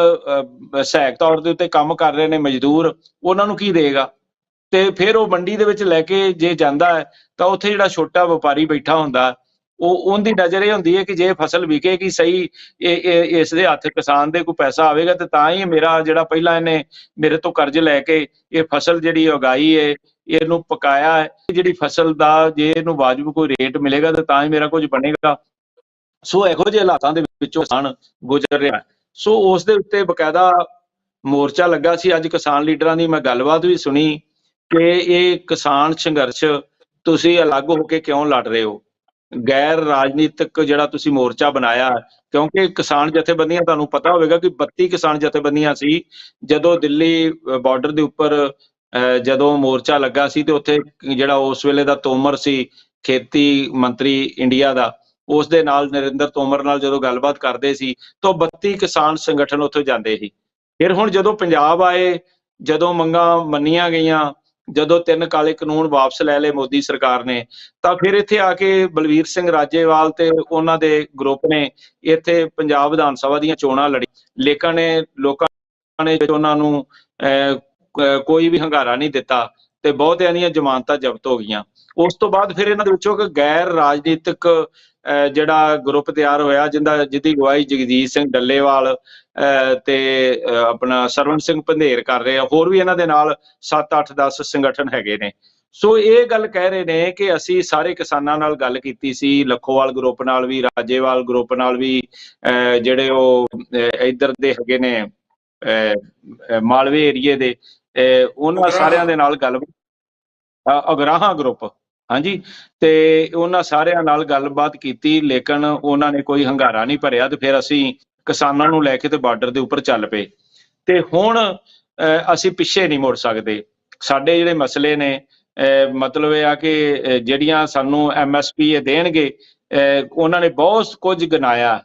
Speaker 2: ਸਹਾਇਕ ਤੌਰ ਦੇ ਉੱਤੇ ਕੰਮ ਕਰ ਰਹੇ ਨੇ ਮਜ਼ਦੂਰ, ਉਹਨਾਂ ਨੂੰ ਕੀ ਦੇਗਾ? ਤੇ ਫਿਰ ਉਹ ਮੰਡੀ ਦੇ ਵਿੱਚ ਲੈ ਕੇ ਜੇ ਜਾਂਦਾ ਹੈ, ਤਾਂ ਉੱਥੇ ਜਿਹੜਾ ਛੋਟਾ ਵਪਾਰੀ ਬੈਠਾ ਹੁੰਦਾ, ਉਹ ਉਹਦੀ ਨਜ਼ਰ ਇਹ ਹੁੰਦੀ ਹੈ ਕਿ ਜੇ ਫਸਲ ਵਿਕੇਗੀ ਸਹੀ, ਇਹ ਇਹ, ਇਸ ਦੇ ਹੱਥ ਕਿਸਾਨ ਦੇ ਕੋਈ ਪੈਸਾ ਆਵੇਗਾ ਤੇ ਤਾਂ ਹੀ ਮੇਰਾ ਜਿਹੜਾ ਪਹਿਲਾਂ ਇਹਨੇ ਮੇਰੇ ਤੋਂ ਕਰਜ਼ ਲੈ ਕੇ ਇਹ ਫਸਲ ਜਿਹੜੀ ਉਗਾਈ ਹੈ, ਇਹਨੂੰ ਪਕਾਇਆ ਹੈ। ਜਿਹੜੀ ਫਸਲ ਦਾ ਜੇ ਇਹਨੂੰ ਵਾਜਬ ਕੋਈ ਰੇਟ ਮਿਲੇਗਾ ਤੇ ਤਾਂ ਹੀ ਮੇਰਾ ਕੁਝ ਬਣੇਗਾ। ਸੋ ਇਹੋ ਜਿਹੇ ਹਾਲਾਤਾਂ ਦੇ ਵਿੱਚੋਂ ਕਿਸਾਨ ਗੁਜ਼ਰ ਰਿਹਾ ਸੋ ਉਸ ਦੇ ਉੱਤੇ ਬਕਾਇਦਾ ਮੋਰਚਾ ਲੱਗਾ ਸੀ। ਅੱਜ ਕਿਸਾਨ ਲੀਡਰਾਂ ਦੀ ਮੈਂ ਗੱਲਬਾਤ ਵੀ ਸੁਣੀ। ਕਿ ਇਹ ਕਿਸਾਨ ਸੰਘਰਸ਼ ਤੁਸੀਂ ਅਲੱਗ ਹੋ ਕੇ ਕਿਉਂ ਲੜ ਰਹੇ ਹੋ? ਗੈਰ ਰਾਜਨੀਤਿਕ ਜਿਹੜਾ ਤੁਸੀਂ ਮੋਰਚਾ ਬਣਾਇਆ, ਕਿਉਂਕਿ ਕਿਸਾਨ ਜਥੇਬੰਦੀਆਂ, ਤੁਹਾਨੂੰ ਪਤਾ ਹੋਵੇਗਾ ਕਿ 32 ਕਿਸਾਨ ਜਥੇਬੰਦੀਆਂ ਸੀ, ਜਦੋਂ ਦਿੱਲੀ ਬਾਰਡਰ ਦੇ ਉੱਪਰ ਜਦੋਂ ਮੋਰਚਾ ਲੱਗਾ ਸੀ ਤੇ ਉੱਥੇ ਜਿਹੜਾ ਉਸ ਵੇਲੇ ਦਾ ਤੋਮਰ ਸੀ, ਖੇਤੀ ਮੰਤਰੀ ਇੰਡੀਆ ਦਾ, ਉਸ ਦੇ ਨਾਲ ਨਰਿੰਦਰ ਤੋਮਰ ਨਾਲ ਜਦੋਂ ਗੱਲਬਾਤ ਕਰਦੇ ਸੀ, ਤਾਂ 32 ਕਿਸਾਨ ਸੰਗਠਨ ਉੱਥੇ ਜਾਂਦੇ ਸੀ। ਫਿਰ ਹੁਣ ਜਦੋਂ ਪੰਜਾਬ ਆਏ, ਜਦੋਂ ਮੰਗਾਂ ਮੰਨੀਆਂ ਗਈਆਂ ਜਦੋਂ ਤਿੰਨ ਕਾਲੇ ਕਾਨੂੰਨ ਵਾਪਸ ਲੈ ਲਏ ਮੋਦੀ ਸਰਕਾਰ ਨੇ ਤਾਂ ਫਿਰ ਇੱਥੇ ਆ ਕੇ ਬਲਵੀਰ ਸਿੰਘ ਰਾਜੇਵਾਲ ਤੇ ਉਹਨਾਂ ਦੇ ਗਰੁੱਪ ਨੇ ਇੱਥੇ ਪੰਜਾਬ ਵਿਧਾਨ ਸਭਾ ਦੀਆਂ ਚੋਣਾਂ ਲੜੀ। ਲੇਕਿਨ ਲੋਕਾਂ ਨੇ ਉਹਨਾਂ ਨੂੰ ਅਹ, ਕੋਈ ਵੀ ਹੰਗਾਰਾ ਨਹੀਂ ਦਿੱਤਾ ਤੇ ਬਹੁਤਿਆਂ ਦੀਆਂ ਜ਼ਮਾਨਤਾਂ ਜ਼ਬਤ ਹੋ ਗਈਆਂ। ਉਸ ਤੋਂ ਬਾਅਦ ਫਿਰ ਇਹਨਾਂ ਦੇ ਵਿੱਚੋਂ ਇੱਕ ਗੈਰ ਰਾਜਨੀਤਿਕ ਜਿਹੜਾ ਗਰੁੱਪ ਤਿਆਰ ਹੋਇਆ ਜਿੰਦਾ ਜਿਹਦੀ ਗਵਾਹੀ ਜਗਜੀਤ ਸਿੰਘ ਡੱਲੇਵਾਲ ਤੇ ਆਪਣਾ ਸਰਵਨ ਸਿੰਘ ਪੰਧੇਰ ਕਰ ਰਹੇ ਆ। ਹੋਰ ਵੀ ਇਹਨਾਂ ਦੇ ਨਾਲ 7 8 10 ਸੰਗਠਨ ਹੈਗੇ ਨੇ। ਸੋ ਇਹ ਗੱਲ ਕਹਿ ਰਹੇ ਨੇ ਕਿ ਅਸੀਂ ਸਾਰੇ ਕਿਸਾਨਾਂ ਨਾਲ ਗੱਲ ਕੀਤੀ ਸੀ ਲੱਖੋਵਾਲ ਗਰੁੱਪ ਨਾਲ ਵੀ ਰਾਜੇਵਾਲ ਗਰੁੱਪ ਨਾਲ ਵੀ ਅਹ, ਜਿਹੜੇ ਉਹ ਅਹ, ਇੱਧਰ ਦੇ ਹੈਗੇ ਨੇ ਅਹ, ਮਾਲਵੇ ਏਰੀਏ ਦੇ ਅਹ, ਉਹਨਾਂ ਸਾਰਿਆਂ ਦੇ ਨਾਲ ਗੱਲ ਅਗਰਾਹਾਂ ਗਰੁੱਪ। ਹਾਂਜੀ, ਤੇ ਉਹਨਾਂ ਸਾਰਿਆਂ ਨਾਲ ਗੱਲਬਾਤ ਕੀਤੀ, ਲੇਕਿਨ ਉਹਨਾਂ ਨੇ ਕੋਈ ਹੰਗਾਰਾ ਨਹੀਂ ਭਰਿਆ ਤੇ ਫਿਰ ਅਸੀਂ ਕਿਸਾਨਾਂ ਨੂੰ ਲੈ ਕੇ ਤੇ ਬਾਰਡਰ ਦੇ ਉੱਪਰ ਚੱਲ ਪਏ। ਤੇ ਹੁਣ ਅਸੀਂ ਪਿੱਛੇ ਨਹੀਂ ਮੁੜ ਸਕਦੇ। ਸਾਡੇ ਜਿਹੜੇ ਮਸਲੇ ਨੇ ਮਤਲਬ ਇਹ ਆ ਕਿ ਜਿਹੜੀਆਂ ਸਾਨੂੰ ਐਮਐਸਪੀ ਇਹ ਦੇਣਗੇ ਉਹਨਾਂ ਨੇ ਬਹੁਤ ਕੁਝ ਗਿਣਾਇਆ।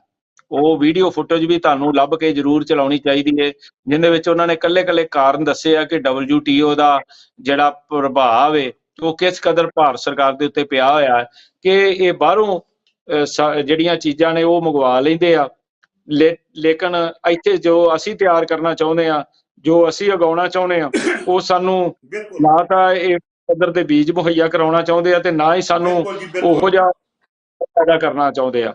Speaker 2: ਉਹ ਵੀਡੀਓ ਫੁਟੇਜ ਵੀ ਤੁਹਾਨੂੰ ਲੱਭ ਕੇ ਜ਼ਰੂਰ ਚਲਾਉਣੀ ਚਾਹੀਦੀ ਹੈ ਜਿੰਦੇ ਵਿੱਚ ਉਹਨਾਂ ਨੇ ਕੱਲੇ-ਕੱਲੇ ਕਾਰਨ ਦੱਸੇ ਆ ਕਿ WTO ਦਾ ਜਿਹੜਾ ਪ੍ਰਭਾਵ ਹੈ ਉਹ ਕਿਸ ਕਦਰ ਭਾਰਤ ਸਰਕਾਰ ਦੇ ਉੱਤੇ ਪਿਆ ਹੋਇਆ ਹੈ ਕਿ ਇਹ ਬਾਹਰੋਂ ਜਿਹੜੀਆਂ ਚੀਜ਼ਾਂ ਨੇ ਉਹ ਮੰਗਵਾ ਲੈਂਦੇ ਆ। ਲੇਕਿਨ ਇੱਥੇ ਜੋ ਅਸੀਂ ਤਿਆਰ ਕਰਨਾ ਚਾਹੁੰਦੇ ਆ ਜੋ ਅਸੀਂ ਉਗਾਉਣਾ ਚਾਹੁੰਦੇ ਆ ਉਹ ਸਾਨੂੰ ਨਾ ਤਾਂ ਇਹ ਪੱਧਰ ਤੇ ਬੀਜ ਮੁਹੱਈਆ ਕਰਾਉਣਾ ਚਾਹੁੰਦੇ ਆ ਤੇ ਨਾ ਹੀ ਸਾਨੂੰ। ਉਹੋ ਜਿਹਾ ਪੈਦਾ ਕਰਨਾ ਚਾਹੁੰਦੇ ਆ।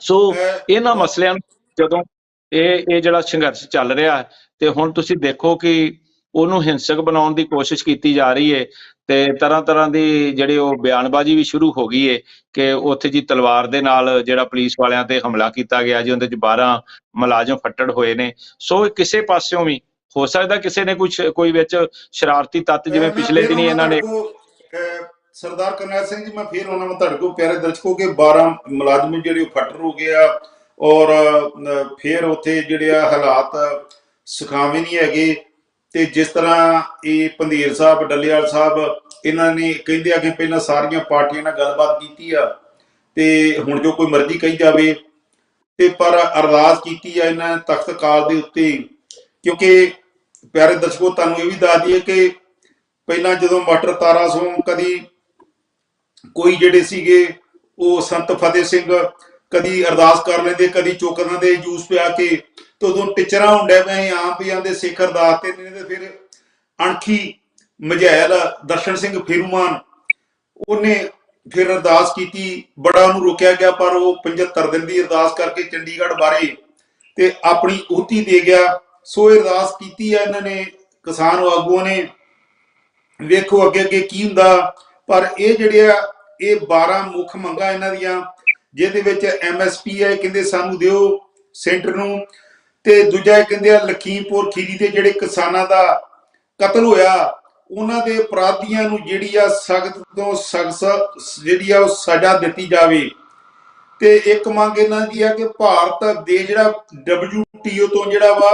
Speaker 2: ਸੋ ਇਹਨਾਂ ਮਸਲਿਆਂ ਨੂੰ ਜਦੋਂ ਇਹ ਇਹ ਜਿਹੜਾ ਸੰਘਰਸ਼ ਚੱਲ ਰਿਹਾ ਤੇ ਹੁਣ ਤੁਸੀਂ ਦੇਖੋ ਕਿ ਉਹਨੂੰ ਹਿੰਸਕ ਬਣਾਉਣ ਦੀ ਕੋਸ਼ਿਸ਼ ਕੀਤੀ ਜਾ ਰਹੀ ਹੈ। ਤੇ ਤਰ੍ਹਾਂ ਤਰ੍ਹਾਂ ਦੀ ਜਿਹੜੀ ਉਹ ਬਿਆਨਬਾਜ਼ੀ ਵੀ ਸ਼ੁਰੂ ਹੋ ਗਈ ਹੈ ਕਿ ਉੱਥੇ ਜੀ ਤਲਵਾਰ ਦੇ ਨਾਲ ਜਿਹੜਾ ਪੁਲਿਸ ਵਾਲਿਆਂ ਤੇ ਹਮਲਾ ਕੀਤਾ ਗਿਆ ਜੀ ਉਹਦੇ ਚ 12 ਮੁਲਾਜ਼ਮ ਫੱਟੜ ਹੋਏ ਨੇ। ਸੋ ਕਿਸੇ ਪਾਸਿਓਂ ਵੀ ਹੋ ਸਕਦਾ ਕਿਸੇ ਨੇ ਕੁਝ ਕੋਈ ਵਿੱਚ ਸ਼ਰਾਰਤੀ ਤੱਤ ਜਿਵੇਂ ਪਿਛਲੇ ਦਿਨੀ ਇਹਨਾਂ ਨੇ
Speaker 1: ਸਰਦਾਰ ਕਰਨੈਲ ਸਿੰਘ ਜੀ ਮੈਂ ਫਿਰ ਉਹਨਾਂ ਨੂੰ ਤੁਹਾਡੇ ਕੋਲ ਪਿਆਰੇ ਦਰਸ਼ਕੋ ਕਿ 12 ਮੁਲਾਜ਼ਮ ਜਿਹੜੇ ਉਹ ਫੱਟਰ ਹੋ ਗਏ ਆ ਔਰ ਫਿਰ ਉੱਥੇ ਜਿਹੜੇ ਆ ਹਾਲਾਤ ਸੁਖਾਵੇਂ ਨਹੀਂ ਹੈਗੇ। ਤੇ ਜਿਸ ਤਰ੍ਹਾਂ ਇਹ ਪੰਧੀਰ ਸਾਹਿਬ, ਡੱਲੇਵਾਲ ਸਾਹਿਬ, ਇਹਨਾਂ ਨੇ ਕਹਿੰਦੇ ਆ ਕਿ ਪਹਿਲਾਂ ਸਾਰੀਆਂ ਪਾਰਟੀਆਂ ਨਾਲ ਗੱਲਬਾਤ ਕੀਤੀ ਆ ਤੇ ਹੁਣ ਜੋ ਕੋਈ ਮਰਜ਼ੀ ਕਹੀ ਜਾਵੇ। ਤੇ ਪਰ ਅਰਦਾਸ ਕੀਤੀ ਆ ਇਹਨਾਂ ਤਖਤ ਕਾਲ ਦੇ ਉੱਤੇ, ਕਿਉਂਕਿ ਪਿਆਰੇ ਦਰਸ਼ਕੋ, ਤੁਹਾਨੂੰ ਇਹ ਵੀ ਦੱਸ ਦਈਏ ਕਿ ਪਹਿਲਾਂ ਜਦੋਂ ਮਾਸਟਰ ਤਾਰਾ ਸਿੰਘ ਕਦੀ ਕੋਈ ਜਿਹੜੇ ਸੀਗੇ, ਉਹ ਸੰਤ ਫਤਿਹ ਸਿੰਘ ਕਦੀ ਅਰਦਾਸ ਕਰ ਲੈਂਦੇ, ਕਦੀ ਚੁੱਕਦਾਂ ਦੇ ਜੂਸ ਪਿਆ ਕੇ ਤੇ ਉਦੋਂ ਟਿਚਰਾਂ ਹੁੰਦੇ ਪਏ ਆਪ ਹੀ ਆਂਦੇ ਸਿੱਖ ਅਰਦਾਸ ਤੇ ਨਹੀਂ, ਤੇ ਫਿਰ ਅਣਖੀ ਮਝੈਲ ਦਰਸ਼ਨ ਸਿੰਘ ਫਿਰੂਮਾਨ, ਉਹਨੇ ਫਿਰ ਅਰਦਾਸ ਕੀਤੀ, ਬੜਾ ਉਹਨੂੰ ਰੋਕਿਆ ਗਿਆ, ਪਰ ਉਹ 75 ਦਿਨ ਦੀ ਅਰਦਾਸ ਕਰਕੇ ਚੰਡੀਗੜ੍ਹ ਬਾਰੇ ਤੇ ਆਪਣੀ ਉਹਤੀ ਦੇ ਗਿਆ। ਸੋ ਅਰਦਾਸ ਕੀਤੀ ਹੈ ਇਹਨਾਂ ਨੇ, ਕਿਸਾਨ ਆਗੂਆਂ ਨੇ। ਵੇਖੋ ਅੱਗੇ ਅੱਗੇ ਕੀ ਹੁੰਦਾ, ਪਰ ਇਹ ਜਿਹੜੇ ਆ, ਇਹ 12 ਮੁੱਖ ਮੰਗਾਂ ਇਹਨਾਂ ਦੀਆਂ। ਜਿਹਦੇ ਵਿੱਚ ਐਮਐਸਪੀ ਹੈ ਕਹਿੰਦੇ ਸਾਨੂੰ ਦਿਓ ਸੈਂਟਰ ਨੂੰ, ਤੇ ਦੂਜਾ ਕਹਿੰਦੇ ਆ ਲਖੀਮਪੁਰ ਖੀਰੀ ਦੇ ਜਿਹੜੇ ਕਿਸਾਨਾਂ ਦਾ ਕਤਲ ਹੋਇਆ, ਉਹਨਾਂ ਦੇ ਅਪਰਾਧੀਆਂ ਨੂੰ ਜਿਹੜੀ ਆ ਸਖਤ ਤੋਂ ਸਖਤ ਜਿਹੜੀ ਆ ਉਹ ਸਜ਼ਾ ਦਿੱਤੀ ਜਾਵੇ। ਤੇ ਇੱਕ ਮੰਗ ਇਹਨਾਂ ਦੀ ਆ ਕਿ ਭਾਰਤ ਦੇ ਜਿਹੜਾ WTO ਤੋਂ ਜਿਹੜਾ ਵਾ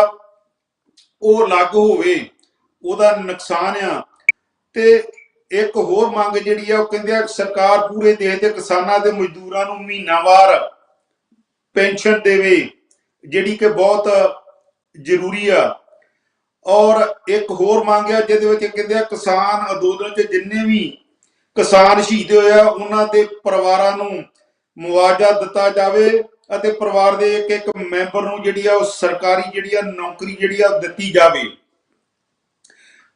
Speaker 1: ਉਹ ਅਲੱਗ ਹੋਵੇ, ਉਹਦਾ ਨੁਕਸਾਨ ਆ। ਤੇ ਇੱਕ ਹੋਰ ਮੰਗ ਜਿਹੜੀ ਆ, ਉਹ ਕਹਿੰਦੇ ਆ, ਸਰਕਾਰ ਪੂਰੇ ਦੇਸ਼ ਦੇ ਕਿਸਾਨਾਂ ਤੇ ਮਜ਼ਦੂਰਾਂ ਨੂੰ ਮਹੀਨਾਵਾਰ ਪੈਨਸ਼ਨ ਦੇਵੇ, ਜਿਹੜੀ ਕਿ ਬਹੁਤ ਜ਼ਰੂਰੀ ਆ। ਔਰ ਇੱਕ ਹੋਰ ਮੰਗ ਆ, ਜਿਹਦੇ ਵਿੱਚ ਕਹਿੰਦੇ ਆ, ਕਿਸਾਨ ਅੰਦੋਲਨ 'ਚ ਜਿੰਨੇ ਵੀ ਕਿਸਾਨ ਸ਼ਹੀਦ ਹੋਏ ਆ, ਉਹਨਾਂ ਦੇ ਪਰਿਵਾਰਾਂ ਨੂੰ ਮੁਆਵਜ਼ਾ ਦਿੱਤਾ ਜਾਵੇ ਅਤੇ ਪਰਿਵਾਰ ਦੇ ਇੱਕ ਇੱਕ ਮੈਂਬਰ ਨੂੰ ਜਿਹੜੀ ਆ, ਉਹ ਸਰਕਾਰੀ ਜਿਹੜੀ ਆ, ਨੌਕਰੀ ਜਿਹੜੀ ਆ, ਦਿੱਤੀ ਜਾਵੇ।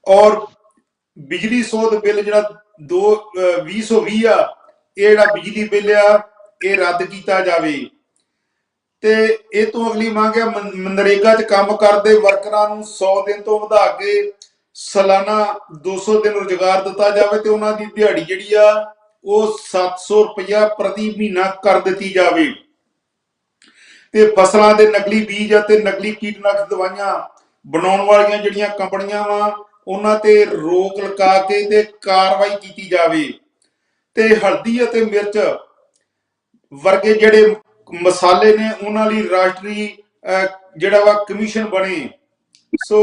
Speaker 1: ਔਰ ਬਿਜਲੀ ਸੋਧ ਬਿੱਲ ਜਿਹੜਾ 2 2020 ਆ, ਇਹ ਜਿਹੜਾ ਬਿਜਲੀ ਬਿੱਲ ਆ, ਇਹ ਰੱਦ ਕੀਤਾ ਜਾਵੇ। ਤੇ ਇਹ ਤੋਂ ਅਗਲੀ ਮੰਗ ਹੈ ਮਨਰੇਗਾ 'ਚ ਕੰਮ ਕਰਦੇ ਵਰਕਰਾਂ ਨੂੰ 100 ਦਿਨ ਤੋਂ ਵਧਾ ਕੇ ਸਾਲਾਨਾ 200 ਦਿਨ ਰੁਜ਼ਗਾਰ ਦਿੱਤਾ ਜਾਵੇ ਤੇ ਉਹਨਾਂ ਦੀ ਦਿਹਾੜੀ ਜਿਹੜੀ ਆ, ਉਹ 700 ਰੁਪਇਆ ਪ੍ਰਤੀ ਮਹੀਨਾ ਕਰ ਦਿੱਤੀ ਜਾਵੇ। ਤੇ ਫਸਲਾਂ ਦੇ ਨਕਲੀ ਬੀਜ ਅਤੇ ਨਕਲੀ ਕੀਟਨਾਸ਼ਕ ਦਵਾਈਆਂ ਬਣਾਉਣ ਵਾਲੀਆਂ ਜਿਹੜੀਆਂ ਕੰਪਨੀਆਂ ਵਾ ਉਹਨਾਂ ਤੇ ਰੋਕ ਲਗਾ ਕੇ ਤੇ ਕਾਰਵਾਈ ਕੀਤੀ ਜਾਵੇ। ਤੇ ਹਲਦੀ ਅਤੇ ਮਿਰਚ ਵਰਗੇ ਜਿਹੜੇ ਮਸਾਲੇ ਨੇ, ਉਹਨਾਂ ਲਈ ਰਾਸ਼ਟਰੀ ਜਿਹੜਾ ਵਾ ਕਮਿਸ਼ਨ ਬਣੇ। ਸੋ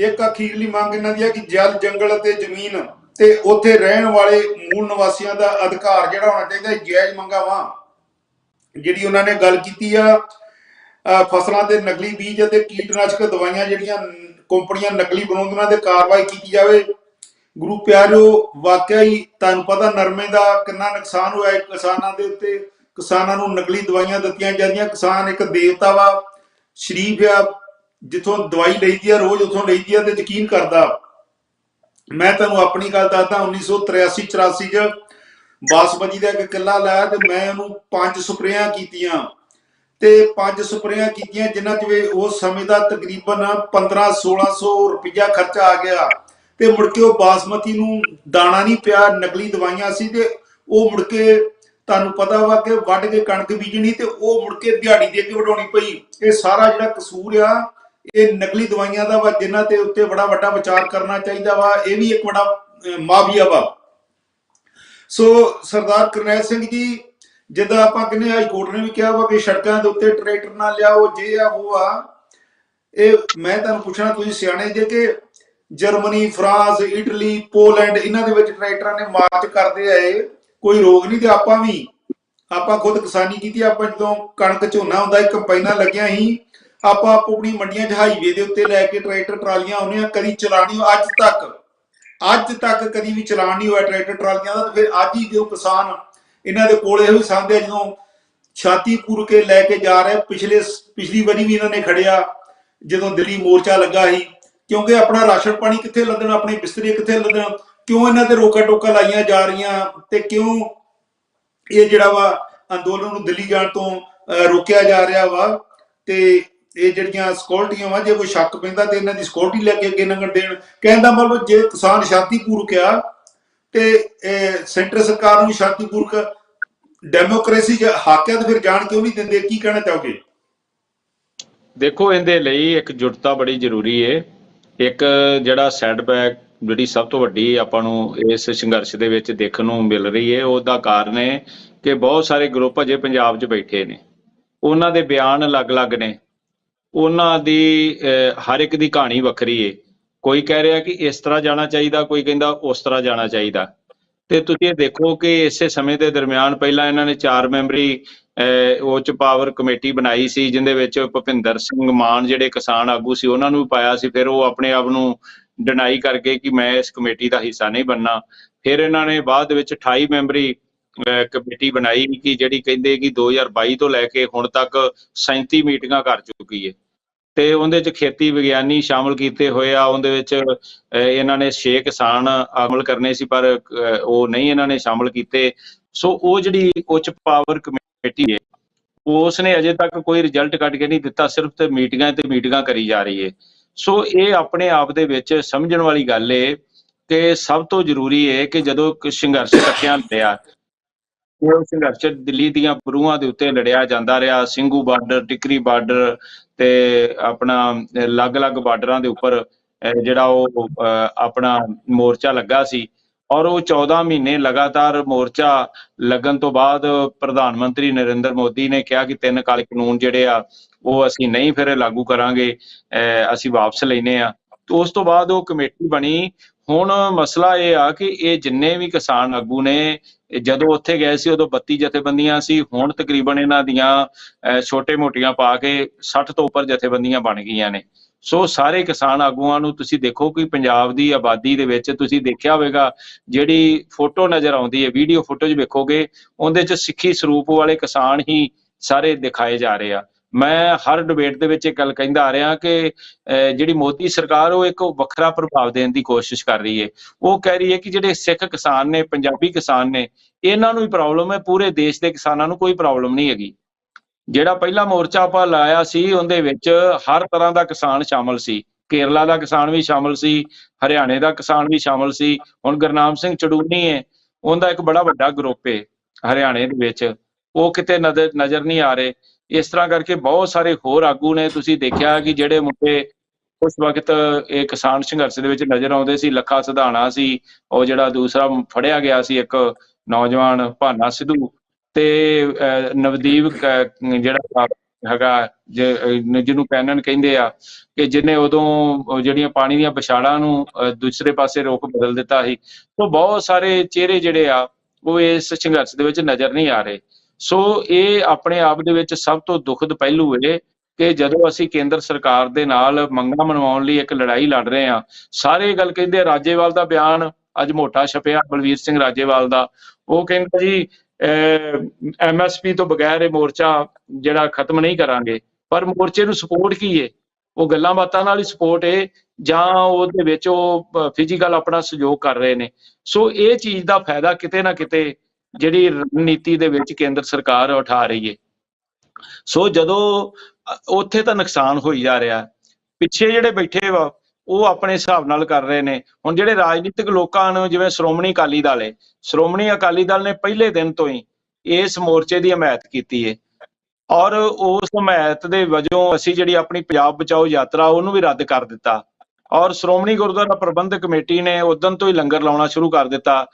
Speaker 1: ਇੱਕ ਅਖੀਰਲੀ ਮੰਗ ਇਹਨਾਂ ਦੀ ਹੈ ਕਿ ਜਲ, ਜੰਗਲ ਅਤੇ ਜ਼ਮੀਨ ਤੇ ਉੱਥੇ ਰਹਿਣ ਵਾਲੇ ਮੂਲ ਨਿਵਾਸੀਆਂ ਦਾ ਅਧਿਕਾਰ ਜਿਹੜਾ ਹੋਣਾ ਚਾਹੀਦਾ ਜਾਇਜ਼ ਮੰਗਾ ਵਾ। ਜਿਹੜੀ ਉਹਨਾਂ ਨੇ ਗੱਲ ਕੀਤੀ ਆ ਫਸਲਾਂ ਦੇ ਨਕਲੀ ਬੀਜ ਅਤੇ ਕੀਟਨਾਸ਼ਕ ਦਵਾਈਆਂ ਜਿਹੜੀਆਂ ਕੰਪਨੀਆਂ ਨਕਲੀ ਬਣਾਉਂਦੀਆਂ ਤੇ ਕਾਰਵਾਈ ਕੀਤੀ ਜਾਵੇ। ਗੁਰੂ ਪਿਆਰਿਓ, ਵਾਕਿਆ ਹੀ ਤੁਹਾਨੂੰ ਪਤਾ ਨਰਮੇ ਦਾ ਕਿੰਨਾ ਨੁਕਸਾਨ ਹੋਇਆ ਹੈ ਕਿਸਾਨਾਂ ਦੇ ਉੱਤੇ। ਕਿਸਾਨਾਂ ਨੂੰ ਨਕਲੀ ਦਵਾਈਆਂ ਦਿੱਤੀਆਂ ਜਾਂਦੀਆਂ। ਕਿਸਾਨ ਇੱਕ ਦੇਵਤਾ ਵਾ, ਸ਼ਰੀਫ ਆ, ਜਿੱਥੋਂ ਦਵਾਈ ਲਈਦੀ ਆ, ਰੋਜ਼ ਉਥੋਂ ਲਈਦੀ ਆ ਤੇ ਯਕੀਨ ਕਰਦਾ। ਮੈਂ ਤੁਹਾਨੂੰ ਆਪਣੀ ਗੱਲ ਦੱਸਦਾ 1983 84 ਚ ਬਾਸਮਤੀ ਦਾ ਇੱਕ ਕਿੱਲਾ ਲਾਇਆ ਤੇ ਮੈਂ ਉਹਨੂੰ ਪੰਜ ਸਪਰੇਆਂ ਕੀਤੀਆਂ। ਤੇ ਪੰਜ ਸਪਰੇਆਂ ਕੀਤੀਆਂ ਜਿਨ੍ਹਾਂ ਚ ਵੀ ਉਸ ਸਮੇਂ ਦਾ ਤਕਰੀਬਨ 15 1600 ਰੁਪਇਆ ਖਰਚਾ ਆ ਗਿਆ। ਤੇ ਮੁੜ ਕੇ ਉਹ ਬਾਸਮਤੀ ਨੂੰ ਦਾਣਾ ਨਹੀਂ ਪਿਆ ਨਕਲੀ ਦਵਾਈਆਂ ਸੀ ਤੇ ਉਹ ਮੁੜ ਕੇ ਤੁਹਾਨੂੰ ਪਤਾ ਵਾ ਕਿ ਵੱਢ ਕੇ ਕਣਕ ਬੀਜਣੀ ਤੇ ਉਹ ਮੁੜ ਕੇ ਦਿਹਾੜੀ ਦੇ ਕੇ ਵਡਾਉਣੀ ਪਈ। ਇਹ ਸਾਰਾ ਜਿਹੜਾ ਕਸੂਰ ਆ ਇਹ ਨਕਲੀ ਦਵਾਈਆਂ ਦਾ ਵਾ ਜਿਨ੍ਹਾਂ ਤੇ ਉੱਤੇ ਬੜਾ ਵੱਡਾ ਵਿਚਾਰ ਕਰਨਾ ਚਾਹੀਦਾ ਵਾ। ਇਹ ਵੀ ਇੱਕ ਬੜਾ ਅਹ, ਮਾਫੀਆ ਵਾ। ਸੋ ਸਰਦਾਰ ਕਰਨੈਲ ਸਿੰਘ ਜੀ ਜਿੱਦਾਂ ਆਪਾਂ ਕਹਿੰਦੇ ਹਾਈ ਕੋਰਟ ਨੇ ਵੀ ਕਿਹਾ ਵਾ ਕਿ ਸੜਕਾਂ ਦੇ ਉੱਤੇ ਟਰੈਕਟਰ ਨਾ ਲਿਆਓ, ਜੇ ਆ, ਉਹ ਆ। ਇਹ ਮੈਂ ਤੁਹਾਨੂੰ ਪੁੱਛਣਾ, ਤੁਸੀਂ ਸਿਆਣੇ ਜੇ ਕਿ ਜਰਮਨੀ, ਫਰਾਂਸ, ਇਟਲੀ, ਪੋਲੈਂਡ, ਇਹਨਾਂ ਦੇ ਵਿੱਚ ਟਰੈਕਟਰਾਂ ਨੇ ਮਾਰਚ ਕਰਦੇ ਆਏ, ਕੋਈ ਰੋਗ ਨਹੀਂ ਤੇ ਆਪਾਂ ਵੀ, ਆਪਾਂ ਖੁਦ ਕਿਸਾਨੀ ਕੀਤੀ, ਆਪਾਂ ਜਦੋਂ ਕਣਕ ਝੋਨਾ ਹੁੰਦਾ ਸੀ ਕੰਪਾਈਨਾਂ ਲੱਗੀਆਂ ਸੀ, ਆਪਾਂ ਆਪਣੀ ਮੰਡੀਆਂ 'ਚ ਹਾਈਵੇ ਦੇ ਉੱਤੇ ਲੈ ਕੇ ਟਰੈਕਟਰ, ਟਰਾਲੀਆਂ ਆਉਂਦੀਆਂ ਕਦੀ ਚਲਾਣੀ ਅੱਜ ਤੱਕ ਅੱਜ ਤੱਕ ਕਦੀ ਵੀ ਚਲਾਨ ਨਹੀਂ ਹੋਇਆ ਟਰੈਕਟਰ, ਟਰਾਲੀਆਂ ਦਾ ਫਿਰ ਅੱਜ ਹੀ ਜੋ ਕਿਸਾਨ ਇਹਨਾਂ ਦੇ ਕੋਲ ਇਹੋ ਸਾਹਮਣੇ ਜਦੋਂ ਛਾਤੀ ਪੂਰ ਕੇ ਲੈ ਕੇ ਜਾ ਰਹੇ, ਪਿਛਲੇ ਪਿਛਲੀ ਵਾਰੀ ਵੀ ਇਹਨਾਂ ਨੇ ਖੜਿਆ, ਜਦੋਂ ਦਿੱਲੀ ਮੋਰਚਾ ਲੱਗਾ ਸੀ, ਕਿਉਂਕਿ ਆਪਣਾ ਰਾਸ਼ਨ ਪਾਣੀ ਕਿੱਥੇ ਲੱਦਣਾ, ਆਪਣੇ ਬਿਸਤਰੇ ਕਿੱਥੇ ਲੱਦਣਾ, ਕਿਉਂ ਇਹਨਾਂ ਤੇ ਰੋਕਾ ਟੋਕਾ ਲਾਈਆਂ ਜਾ ਰਹੀਆਂ ਤੇ ਕਿਉਂ ਇਹ ਜਿਹੜਾ ਵਾ ਅੰਦੋਲਨ ਨੂੰ ਦਿੱਲੀ ਜਾਣ ਤੋਂ ਰੋਕਿਆ ਜਾ ਰਿਹਾ ਵਾ, ਤੇ ਇਹ ਜਿਹੜੀਆਂ ਸਿਕਿਉਰਟੀਆਂ ਵਾ, ਜੇ ਕੋਈ ਸ਼ੱਕ ਪੈਂਦਾ ਤੇ ਇਹਨਾਂ ਦੀ ਸਿਕਿਉਰਟੀ ਲੈ ਕੇ ਅੱਗੇ ਲੰਘਣ ਦੇਣ। ਕਹਿੰਦਾ ਮਤਲਬ ਜੇ ਕਿਸਾਨ ਸ਼ਾਂਤੀਪੂਰਕ ਆ ਤੇ ਸੈਂਟਰ ਸਰਕਾਰ ਨੂੰ ਸ਼ਾਂਤੀਪੂਰਕ ਡੈਮੋਕ੍ਰੇਸੀ ਹਾਕਿਆ ਤੇ ਫਿਰ ਜਾਣ ਕਿਉਂ ਨਹੀਂ ਦਿੰਦੇ? ਕੀ ਕਹਿਣਾ ਚਾਹੋਗੇ?
Speaker 2: ਦੇਖੋ, ਇਹਦੇ ਲਈ ਇੱਕ ਜੁਟਤਾ ਬੜੀ ਜ਼ਰੂਰੀ ਏ। ਇੱਕ ਜਿਹੜਾ ਸੈਟਬੈਕ ਜਿਹੜੀ ਸਭ ਤੋਂ ਵੱਡੀ ਆਪਾਂ ਨੂੰ ਇਸ ਸੰਘਰਸ਼ ਦੇ ਵਿੱਚ ਦੇਖਣ ਨੂੰ ਮਿਲ ਰਹੀ ਏ, ਉਹਦਾ ਕਾਰਨ ਹੈ ਕਿ ਬਹੁਤ ਸਾਰੇ ਗਰੁੱਪ ਅਜੇ ਪੰਜਾਬ 'ਚ ਬੈਠੇ ਨੇ। ਉਹਨਾਂ ਦੇ ਬਿਆਨ ਅਲੱਗ-ਅਲੱਗ ਨੇ। ਉਹਨਾਂ ਦੀ ਹਰ ਇੱਕ ਦੀ ਕਹਾਣੀ ਵੱਖਰੀ ਏ। ਕੋਈ ਕਹਿ ਰਿਹਾ ਕਿ ਇਸ ਤਰ੍ਹਾਂ ਜਾਣਾ ਚਾਹੀਦਾ ਕੋਈ ਕਹਿੰਦਾ ਉਸ ਤਰ੍ਹਾਂ ਜਾਣਾ ਚਾਹੀਦਾ। ਤੇ ਤੁਸੀਂ ਇਹ ਦੇਖੋ ਕਿ ਇਸੇ ਸਮੇਂ ਦੇ ਦਰਮਿਆਨ ਪਹਿਲਾਂ ਇਹਨਾਂ ਨੇ ਚਾਰ ਮੈਂਬਰੀ ਅਹ, ਉੱਚ ਪਾਵਰ ਕਮੇਟੀ ਬਣਾਈ ਸੀ ਜਿੰਦੇ ਵਿੱਚ ਭੁਪਿੰਦਰ ਸਿੰਘ ਮਾਨ ਜਿਹੜੇ ਕਿਸਾਨ ਆਗੂ ਸੀ ਉਹਨਾਂ ਨੂੰ ਵੀ ਪਾਇਆ ਸੀ। ਫਿਰ ਉਹ ਆਪਣੇ ਆਪ ਨੂੰ ਡਿਨਾਈ ਕਰਕੇ ਕਿ ਮੈਂ ਇਸ ਕਮੇਟੀ ਦਾ ਹਿੱਸਾ ਨਹੀਂ ਬਣਨਾ। ਫਿਰ ਇਹਨਾਂ ਨੇ ਬਾਅਦ ਵਿੱਚ 28 ਮੈਂਬਰੀ ਅਹ, ਕਮੇਟੀ ਬਣਾਈ ਕਿ ਜਿਹੜੀ ਕਹਿੰਦੇ ਕਿ 2022 ਤੋਂ ਲੈ ਕੇ ਹੁਣ ਤੱਕ 37 ਮੀਟਿੰਗਾਂ ਕਰ ਚੁੱਕੀ ਹੈ। ਤੇ ਉਹਦੇ ਚ ਖੇਤੀ ਵਿਗਿਆਨੀ ਸ਼ਾਮਲ ਕੀਤੇ ਹੋਏ ਆ, ਉਹਦੇ ਵਿੱਚ ਇਹਨਾਂ ਨੇ 6 ਕਿਸਾਨ ਅਮਲ ਕਰਨੇ ਸੀ, ਪਰ ਉਹ ਨਹੀਂ ਇਹਨਾਂ ਨੇ ਸ਼ਾਮਲ ਕੀਤੇ। ਸੋ ਉਹ ਜਿਹੜੀ ਉੱਚ ਪਾਵਰ ਕਮੇਟੀ ਹੈ, ਉਸ ਨੇ ਅਜੇ ਤੱਕ ਕੋਈ ਰਿਜ਼ਲਟ ਕੱਢ ਕੇ ਨਹੀਂ ਦਿੱਤਾ, ਸਿਰਫ ਤੇ ਮੀਟਿੰਗਾਂ ਤੇ ਮੀਟਿੰਗਾਂ ਕਰੀ ਜਾ ਰਹੀ ਹੈ। ਸੋ ਇਹ ਆਪਣੇ ਆਪ ਦੇ ਵਿੱਚ ਸਮਝਣ ਵਾਲੀ ਗੱਲ ਏ ਕਿ ਸਭ ਤੋਂ ਜ਼ਰੂਰੀ ਹੈ ਕਿ ਜਦੋਂ ਇੱਕ ਸੰਘਰਸ਼ ਇਕੱਠਿਆਂ ਲਿਆ ਉਹ ਸੰਘਰਸ਼ ਦਿੱਲੀ ਦੀਆਂ ਬਰੂਹਾਂ ਦੇ ਉੱਤੇ ਲੜਿਆ ਜਾਂਦਾ ਰਿਹਾ, ਸਿੰਘੂ ਬਾਰਡਰ, ਟਿਕਰੀ ਬਾਰਡਰ ਤੇ ਆਪਣਾ ਅਲੱਗ-ਅਲੱਗ ਬਾਰਡਰਾਂ ਦੇ ਉੱਪਰ ਜਿਹੜਾ ਉਹ ਆਪਣਾ ਮੋਰਚਾ ਲੱਗਾ ਸੀ। ਔਰ ਉਹ 14 ਮਹੀਨੇ ਲਗਾਤਾਰ ਮੋਰਚਾ ਲੱਗਣ ਤੋਂ ਬਾਅਦ ਪ੍ਰਧਾਨ ਮੰਤਰੀ ਨਰਿੰਦਰ ਮੋਦੀ ਨੇ ਕਿਹਾ ਕਿ ਤਿੰਨ ਕਾਲੇ ਕਾਨੂੰਨ ਜਿਹੜੇ ਆ ਉਹ ਅਸੀਂ ਨਹੀਂ ਫਿਰ ਲਾਗੂ ਕਰਾਂਗੇ ਅਹ, ਅਸੀਂ ਵਾਪਸ ਲੈਨੇ ਆ। ਉਸ ਤੋਂ ਬਾਅਦ ਉਹ ਕਮੇਟੀ ਬਣੀ। ਹੁਣ ਮਸਲਾ ਇਹ ਆ ਕਿ ਇਹ ਜਿੰਨੇ ਵੀ ਕਿਸਾਨ ਆਗੂ ਨੇ ਜਦੋਂ ਉੱਥੇ ਗਏ ਸੀ, ਉਦੋਂ 32 ਜਥੇਬੰਦੀਆਂ ਸੀ, ਹੁਣ ਤਕਰੀਬਨ ਇਹਨਾਂ ਦੀਆਂ ਛੋਟੇ-ਮੋਟੀਆਂ ਪਾ ਕੇ 60 ਤੋਂ ਉੱਪਰ ਜਥੇਬੰਦੀਆਂ ਬਣ ਗਈਆਂ ਨੇ। ਸੋ ਸਾਰੇ ਕਿਸਾਨ ਆਗੂਆਂ ਨੂੰ ਤੁਸੀਂ ਦੇਖੋ ਕਿ ਪੰਜਾਬ ਦੀ ਆਬਾਦੀ ਦੇ ਵਿੱਚ ਤੁਸੀਂ ਦੇਖਿਆ ਹੋਵੇਗਾ, ਜਿਹੜੀ ਫੋਟੋ ਨਜ਼ਰ ਆਉਂਦੀ ਹੈ, ਵੀਡੀਓ ਫੋਟੋ 'ਚ ਵੇਖੋਗੇ, ਉਹਦੇ 'ਚ ਸਿੱਖੀ ਸਰੂਪ ਵਾਲੇ ਕਿਸਾਨ ਹੀ ਸਾਰੇ ਦਿਖਾਏ ਜਾ ਰਹੇ ਆ। ਮੈਂ ਹਰ ਡਿਬੇਟ ਦੇ ਵਿੱਚ ਇਹ ਗੱਲ ਕਹਿੰਦਾ ਆ ਰਿਹਾ ਕਿ ਜਿਹੜੀ ਮੋਦੀ ਸਰਕਾਰ, ਉਹ ਇੱਕ ਵੱਖਰਾ ਪ੍ਰਭਾਵ ਦੇਣ ਦੀ ਕੋਸ਼ਿਸ਼ ਕਰ ਰਹੀ ਹੈ। ਉਹ ਕਹਿ ਰਹੀ ਹੈ ਕਿ ਜਿਹੜੇ ਸਿੱਖ ਕਿਸਾਨ ਨੇ, ਪੰਜਾਬੀ ਕਿਸਾਨ ਨੇ, ਇਹਨਾਂ ਨੂੰ ਵੀ ਪ੍ਰੋਬਲਮ ਹੈ, ਪੂਰੇ ਦੇਸ਼ ਦੇ ਕਿਸਾਨਾਂ ਨੂੰ ਕੋਈ ਪ੍ਰੋਬਲਮ ਨਹੀਂ ਹੈਗੀ। ਜਿਹੜਾ ਪਹਿਲਾ ਮੋਰਚਾ ਆਪਾਂ ਲਾਇਆ ਸੀ, ਉਹਦੇ ਵਿੱਚ ਹਰ ਤਰ੍ਹਾਂ ਦਾ ਕਿਸਾਨ ਸ਼ਾਮਲ ਸੀ। ਕੇਰਲਾ ਦਾ ਕਿਸਾਨ ਵੀ ਸ਼ਾਮਲ ਸੀ, ਹਰਿਆਣੇ ਦਾ ਕਿਸਾਨ ਵੀ ਸ਼ਾਮਲ ਸੀ। ਹੁਣ ਗੁਰਨਾਮ ਸਿੰਘ ਚੜੂਨੀ ਹੈ, ਉਹਦਾ ਇੱਕ ਬੜਾ ਵੱਡਾ ਗਰੁੱਪ ਹੈ, ਹਰਿਆਣੇ ਦੇ ਵਿੱਚ। ਉਹ ਕਿਤੇ ਨਜ਼ਰ ਨਜ਼ਰ ਨਹੀਂ ਆ ਰਹੇ। ਇਸ ਤਰ੍ਹਾਂ ਕਰਕੇ ਬਹੁਤ ਸਾਰੇ ਹੋਰ ਆਗੂ ਨੇ, ਤੁਸੀਂ ਦੇਖਿਆ ਕਿ ਜਿਹੜੇ ਮੁੰਡੇ ਉਸ ਵਕਤ ਇਹ ਕਿਸਾਨ ਸੰਘਰਸ਼ ਦੇ ਵਿੱਚ ਨਜ਼ਰ ਆਉਂਦੇ ਸੀ, ਲੱਖਾ ਸਿਧਾਣਾ ਸੀ, ਉਹ ਜਿਹੜਾ ਦੂਸਰਾ ਫੜਿਆ ਗਿਆ ਸੀ ਇੱਕ ਨੌਜਵਾਨ ਭਾਨਾ ਸਿੱਧੂ ਤੇ ਨਵਦੀਪ ਜਿਹੜਾ ਹੈਗਾ ਜਿਹਨੂੰ ਪੈਨਨ ਕਹਿੰਦੇ ਆ ਕਿ ਜਿਹਨੇ ਉਦੋਂ ਜਿਹੜੀਆਂ ਪਾਣੀ ਦੀਆਂ ਵਿਛਾੜਾਂ ਨੂੰ ਦੂਸਰੇ ਪਾਸੇ ਰੋਕ ਬਦਲ ਦਿੱਤਾ ਸੀ। ਤੋਂ ਬਹੁਤ ਸਾਰੇ ਚਿਹਰੇ ਜਿਹੜੇ ਆ, ਉਹ ਇਸ ਸੰਘਰਸ਼ ਦੇ ਵਿੱਚ ਨਜ਼ਰ ਨਹੀਂ ਆ ਰਹੇ। ਸੋ ਇਹ ਆਪਣੇ ਆਪ ਦੇ ਵਿੱਚ ਸਭ ਤੋਂ ਦੁਖਦ ਪਹਿਲੂ ਹੈ ਕਿ ਜਦੋਂ ਅਸੀਂ ਕੇਂਦਰ ਸਰਕਾਰ ਦੇ ਨਾਲ ਮੰਗਾਂ ਮਨਵਾਉਣ ਲਈ ਇੱਕ ਲੜਾਈ ਲੜ ਰਹੇ ਹਾਂ, ਸਾਰੇ ਗੱਲ ਕਹਿੰਦੇ ਰਾਜੇਵਾਲ ਦਾ ਬਿਆਨ ਅੱਜ ਮੋਟਾ ਛਪਿਆ, ਬਲਵੀਰ ਸਿੰਘ ਰਾਜੇਵਾਲ ਦਾ। ਉਹ ਕਹਿੰਦਾ ਜੀ ਐਮਐਸਪੀ ਤੋਂ ਬਗੈਰ ਇਹ ਮੋਰਚਾ ਜਿਹੜਾ ਖਤਮ ਨਹੀਂ ਕਰਾਂਗੇ, ਪਰ ਮੋਰਚੇ ਨੂੰ ਸਪੋਰਟ ਕੀ ਹੈ ਉਹ ਗੱਲਾਂ ਬਾਤਾਂ ਨਾਲ ਹੀ ਸਪੋਰਟ ਏ, ਜਾਂ ਉਹਦੇ ਵਿੱਚ ਉਹ ਫਿਜ਼ੀਕਲ ਆਪਣਾ ਸਹਿਯੋਗ ਕਰ ਰਹੇ ਨੇ। ਸੋ ਇਹ ਚੀਜ਼ ਦਾ ਫਾਇਦਾ ਕਿਤੇ ਨਾ ਕਿਤੇ ਜਿਹੜੀ ਰਣਨੀਤੀ ਦੇ ਵਿੱਚ ਕੇਂਦਰ ਸਰਕਾਰ ਉਠਾ ਰਹੀ ਹੈ ਸੋ ਜਦੋਂ ਉੱਥੇ ਤਾਂ ਨੁਕਸਾਨ ਹੋਈ ਜਾ ਰਿਹਾ। ਪਿੱਛੇ ਜਿਹੜੇ ਬੈਠੇ ਵਾ, ਉਹ ਆਪਣੇ ਹਿਸਾਬ ਨਾਲ ਕਰ ਰਹੇ ਨੇ। ਹੁਣ ਜਿਹੜੇ ਰਾਜਨੀਤਿਕ ਲੋਕਾਂ ਨੂੰ, ਜਿਵੇਂ ਸ਼੍ਰੋਮਣੀ ਅਕਾਲੀ ਦਲ ਹੈ ਸ਼੍ਰੋਮਣੀ ਅਕਾਲੀ ਦਲ ਨੇ ਪਹਿਲੇ ਦਿਨ ਤੋਂ ਹੀ ਇਸ ਮੋਰਚੇ ਦੀ ਹਮਾਇਤ ਕੀਤੀ ਹੈ ਔਰ ਉਸ ਹਮਾਇਤ ਦੇ ਵਜੋਂ ਅਸੀਂ ਜਿਹੜੀ ਆਪਣੀ ਪੰਜਾਬ ਬਚਾਓ ਯਾਤਰਾ, ਉਹਨੂੰ ਵੀ ਰੱਦ ਕਰ ਦਿੱਤਾ। ਔਰ ਸ਼੍ਰੋਮਣੀ ਗੁਰਦੁਆਰਾ ਪ੍ਰਬੰਧਕ ਕਮੇਟੀ ਨੇ ਉਦੋਂ ਤੋਂ ਹੀ ਲੰਗਰ ਲਾਉਣਾ ਸ਼ੁਰੂ ਕਰ ਦਿੱਤਾ।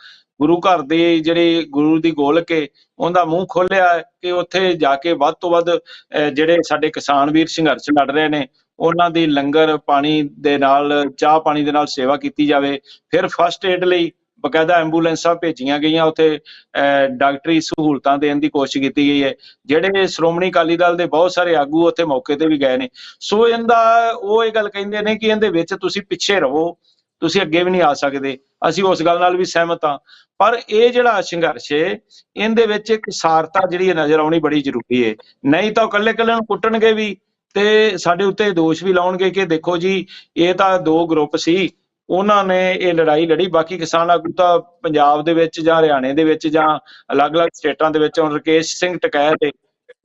Speaker 2: ਗੁਰੂ ਘਰ ਦੇ ਜਿਹੜੀ ਗੁਰੂ ਦੀ ਗੋਲਕ ਹੈ ਉਹਦਾ ਮੂੰਹ ਖੋਲਿਆ ਕਿ ਉੱਥੇ ਜਾ ਕੇ ਵੱਧ ਤੋਂ ਵੱਧ ਅਹ, ਜਿਹੜੇ ਸਾਡੇ ਕਿਸਾਨ ਵੀਰ ਸੰਘਰਸ਼ ਲੜ ਰਹੇ ਨੇ ਉਹਨਾਂ ਦੀ ਲੰਗਰ ਪਾਣੀ ਦੇ ਨਾਲ ਚਾਹ ਪਾਣੀ ਦੇ ਨਾਲ ਸੇਵਾ ਕੀਤੀ ਜਾਵੇ। ਫਿਰ ਫਸਟ ਏਡ ਲਈ ਬਕਾਇਦਾ ਐਂਬੂਲੈਂਸਾਂ ਭੇਜੀਆਂ ਗਈਆਂ ਉੱਥੇ ਅਹ, ਡਾਕਟਰੀ ਸਹੂਲਤਾਂ ਦੇਣ ਦੀ ਕੋਸ਼ਿਸ਼ ਕੀਤੀ ਗਈ ਹੈ ਜਿਹੜੇ ਸ਼੍ਰੋਮਣੀ ਅਕਾਲੀ ਦਲ ਦੇ ਬਹੁਤ ਸਾਰੇ ਆਗੂ ਉੱਥੇ ਮੌਕੇ ਤੇ ਵੀ ਗਏ ਨੇ। ਸੋ ਇਹਦਾ ਉਹ ਇਹ ਗੱਲ ਕਹਿੰਦੇ ਨੇ ਕਿ ਇਹਦੇ ਵਿੱਚ ਤੁਸੀਂ ਪਿੱਛੇ ਰਹੋ ਤੁਸੀਂ ਅੱਗੇ ਵੀ ਨਹੀਂ ਆ ਸਕਦੇ। ਅਸੀਂ ਉਸ ਗੱਲ ਨਾਲ ਵੀ ਸਹਿਮਤ ਹਾਂ। ਪਰ ਇਹ ਜਿਹੜਾ ਸੰਘਰਸ਼ ਹੈ ਇਹਦੇ ਵਿੱਚ ਇੱਕ ਸਾਰਤਾ ਜਿਹੜੀ ਹੈ ਨਜ਼ਰ ਆਉਣੀ ਬੜੀ ਜ਼ਰੂਰੀ ਹੈ ਨਹੀਂ ਤਾਂ ਉਹ ਇਕੱਲੇ ਇਕੱਲੇ ਨੂੰ ਕੁੱਟਣਗੇ ਵੀ ਤੇ ਸਾਡੇ ਉੱਤੇ ਦੋਸ਼ ਵੀ ਲਾਉਣਗੇ ਕਿ ਦੇਖੋ ਜੀ, ਇਹ ਤਾਂ ਦੋ ਗਰੁੱਪ ਸੀ, ਉਹਨਾਂ ਨੇ ਇਹ ਲੜਾਈ ਲੜੀ, ਬਾਕੀ ਕਿਸਾਨ ਆਗੂ ਤਾਂ ਪੰਜਾਬ ਦੇ ਵਿੱਚ ਜਾਂ ਹਰਿਆਣੇ ਦੇ ਵਿੱਚ ਜਾਂ ਅਲੱਗ-ਅਲੱਗ ਸਟੇਟਾਂ ਦੇ ਵਿੱਚ ਹੁਣ ਰਕੇਸ਼ ਸਿੰਘ ਟਕੈਤ ਹੈ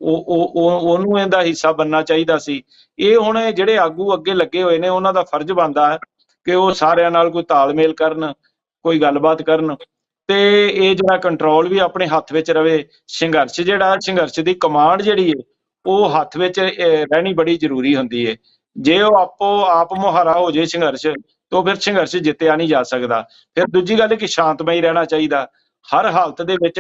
Speaker 2: ਉਹ ਉਹ ਉਹਨੂੰ ਇਹਦਾ ਹਿੱਸਾ ਬੰਨਣਾ ਚਾਹੀਦਾ ਸੀ। ਇਹ ਹੁਣ ਜਿਹੜੇ ਆਗੂ ਅੱਗੇ ਲੱਗੇ ਹੋਏ ਨੇ, ਉਹਨਾਂ ਦਾ ਫਰਜ਼ ਬਣਦਾ ਹੈ ਕਿ ਉਹ ਸਾਰਿਆਂ ਨਾਲ ਕੋਈ ਤਾਲਮੇਲ ਕਰਨ, ਕੋਈ ਗੱਲਬਾਤ ਕਰਨ। ਤੇ ਇਹ ਜਿਹੜਾ ਕੰਟਰੋਲ ਵੀ ਆਪਣੇ ਹੱਥ ਵਿੱਚ ਰਵੇ, ਸੰਘਰਸ਼ ਜਿਹੜਾ, ਸੰਘਰਸ਼ ਦੀ ਕਮਾਂਡ ਜਿਹੜੀ ਹੈ ਉਹ ਹੱਥ ਵਿੱਚ ਰਹਿਣੀ ਬੜੀ ਜ਼ਰੂਰੀ ਹੁੰਦੀ ਹੈ ਜੇ ਉਹ ਆਪੋ ਆਪ ਮੁਹਾਰਾ ਹੋ ਜੇ ਸੰਘਰਸ਼, ਤਾਂ ਫਿਰ ਸੰਘਰਸ਼ ਜਿੱਤਿਆ ਨਹੀਂ ਜਾ ਸਕਦਾ। ਫਿਰ ਦੂਜੀ ਗੱਲ ਕਿ ਸ਼ਾਂਤਮਈ ਰਹਿਣਾ ਚਾਹੀਦਾ। ਹਰ ਹਾਲਤ ਦੇ ਵਿੱਚ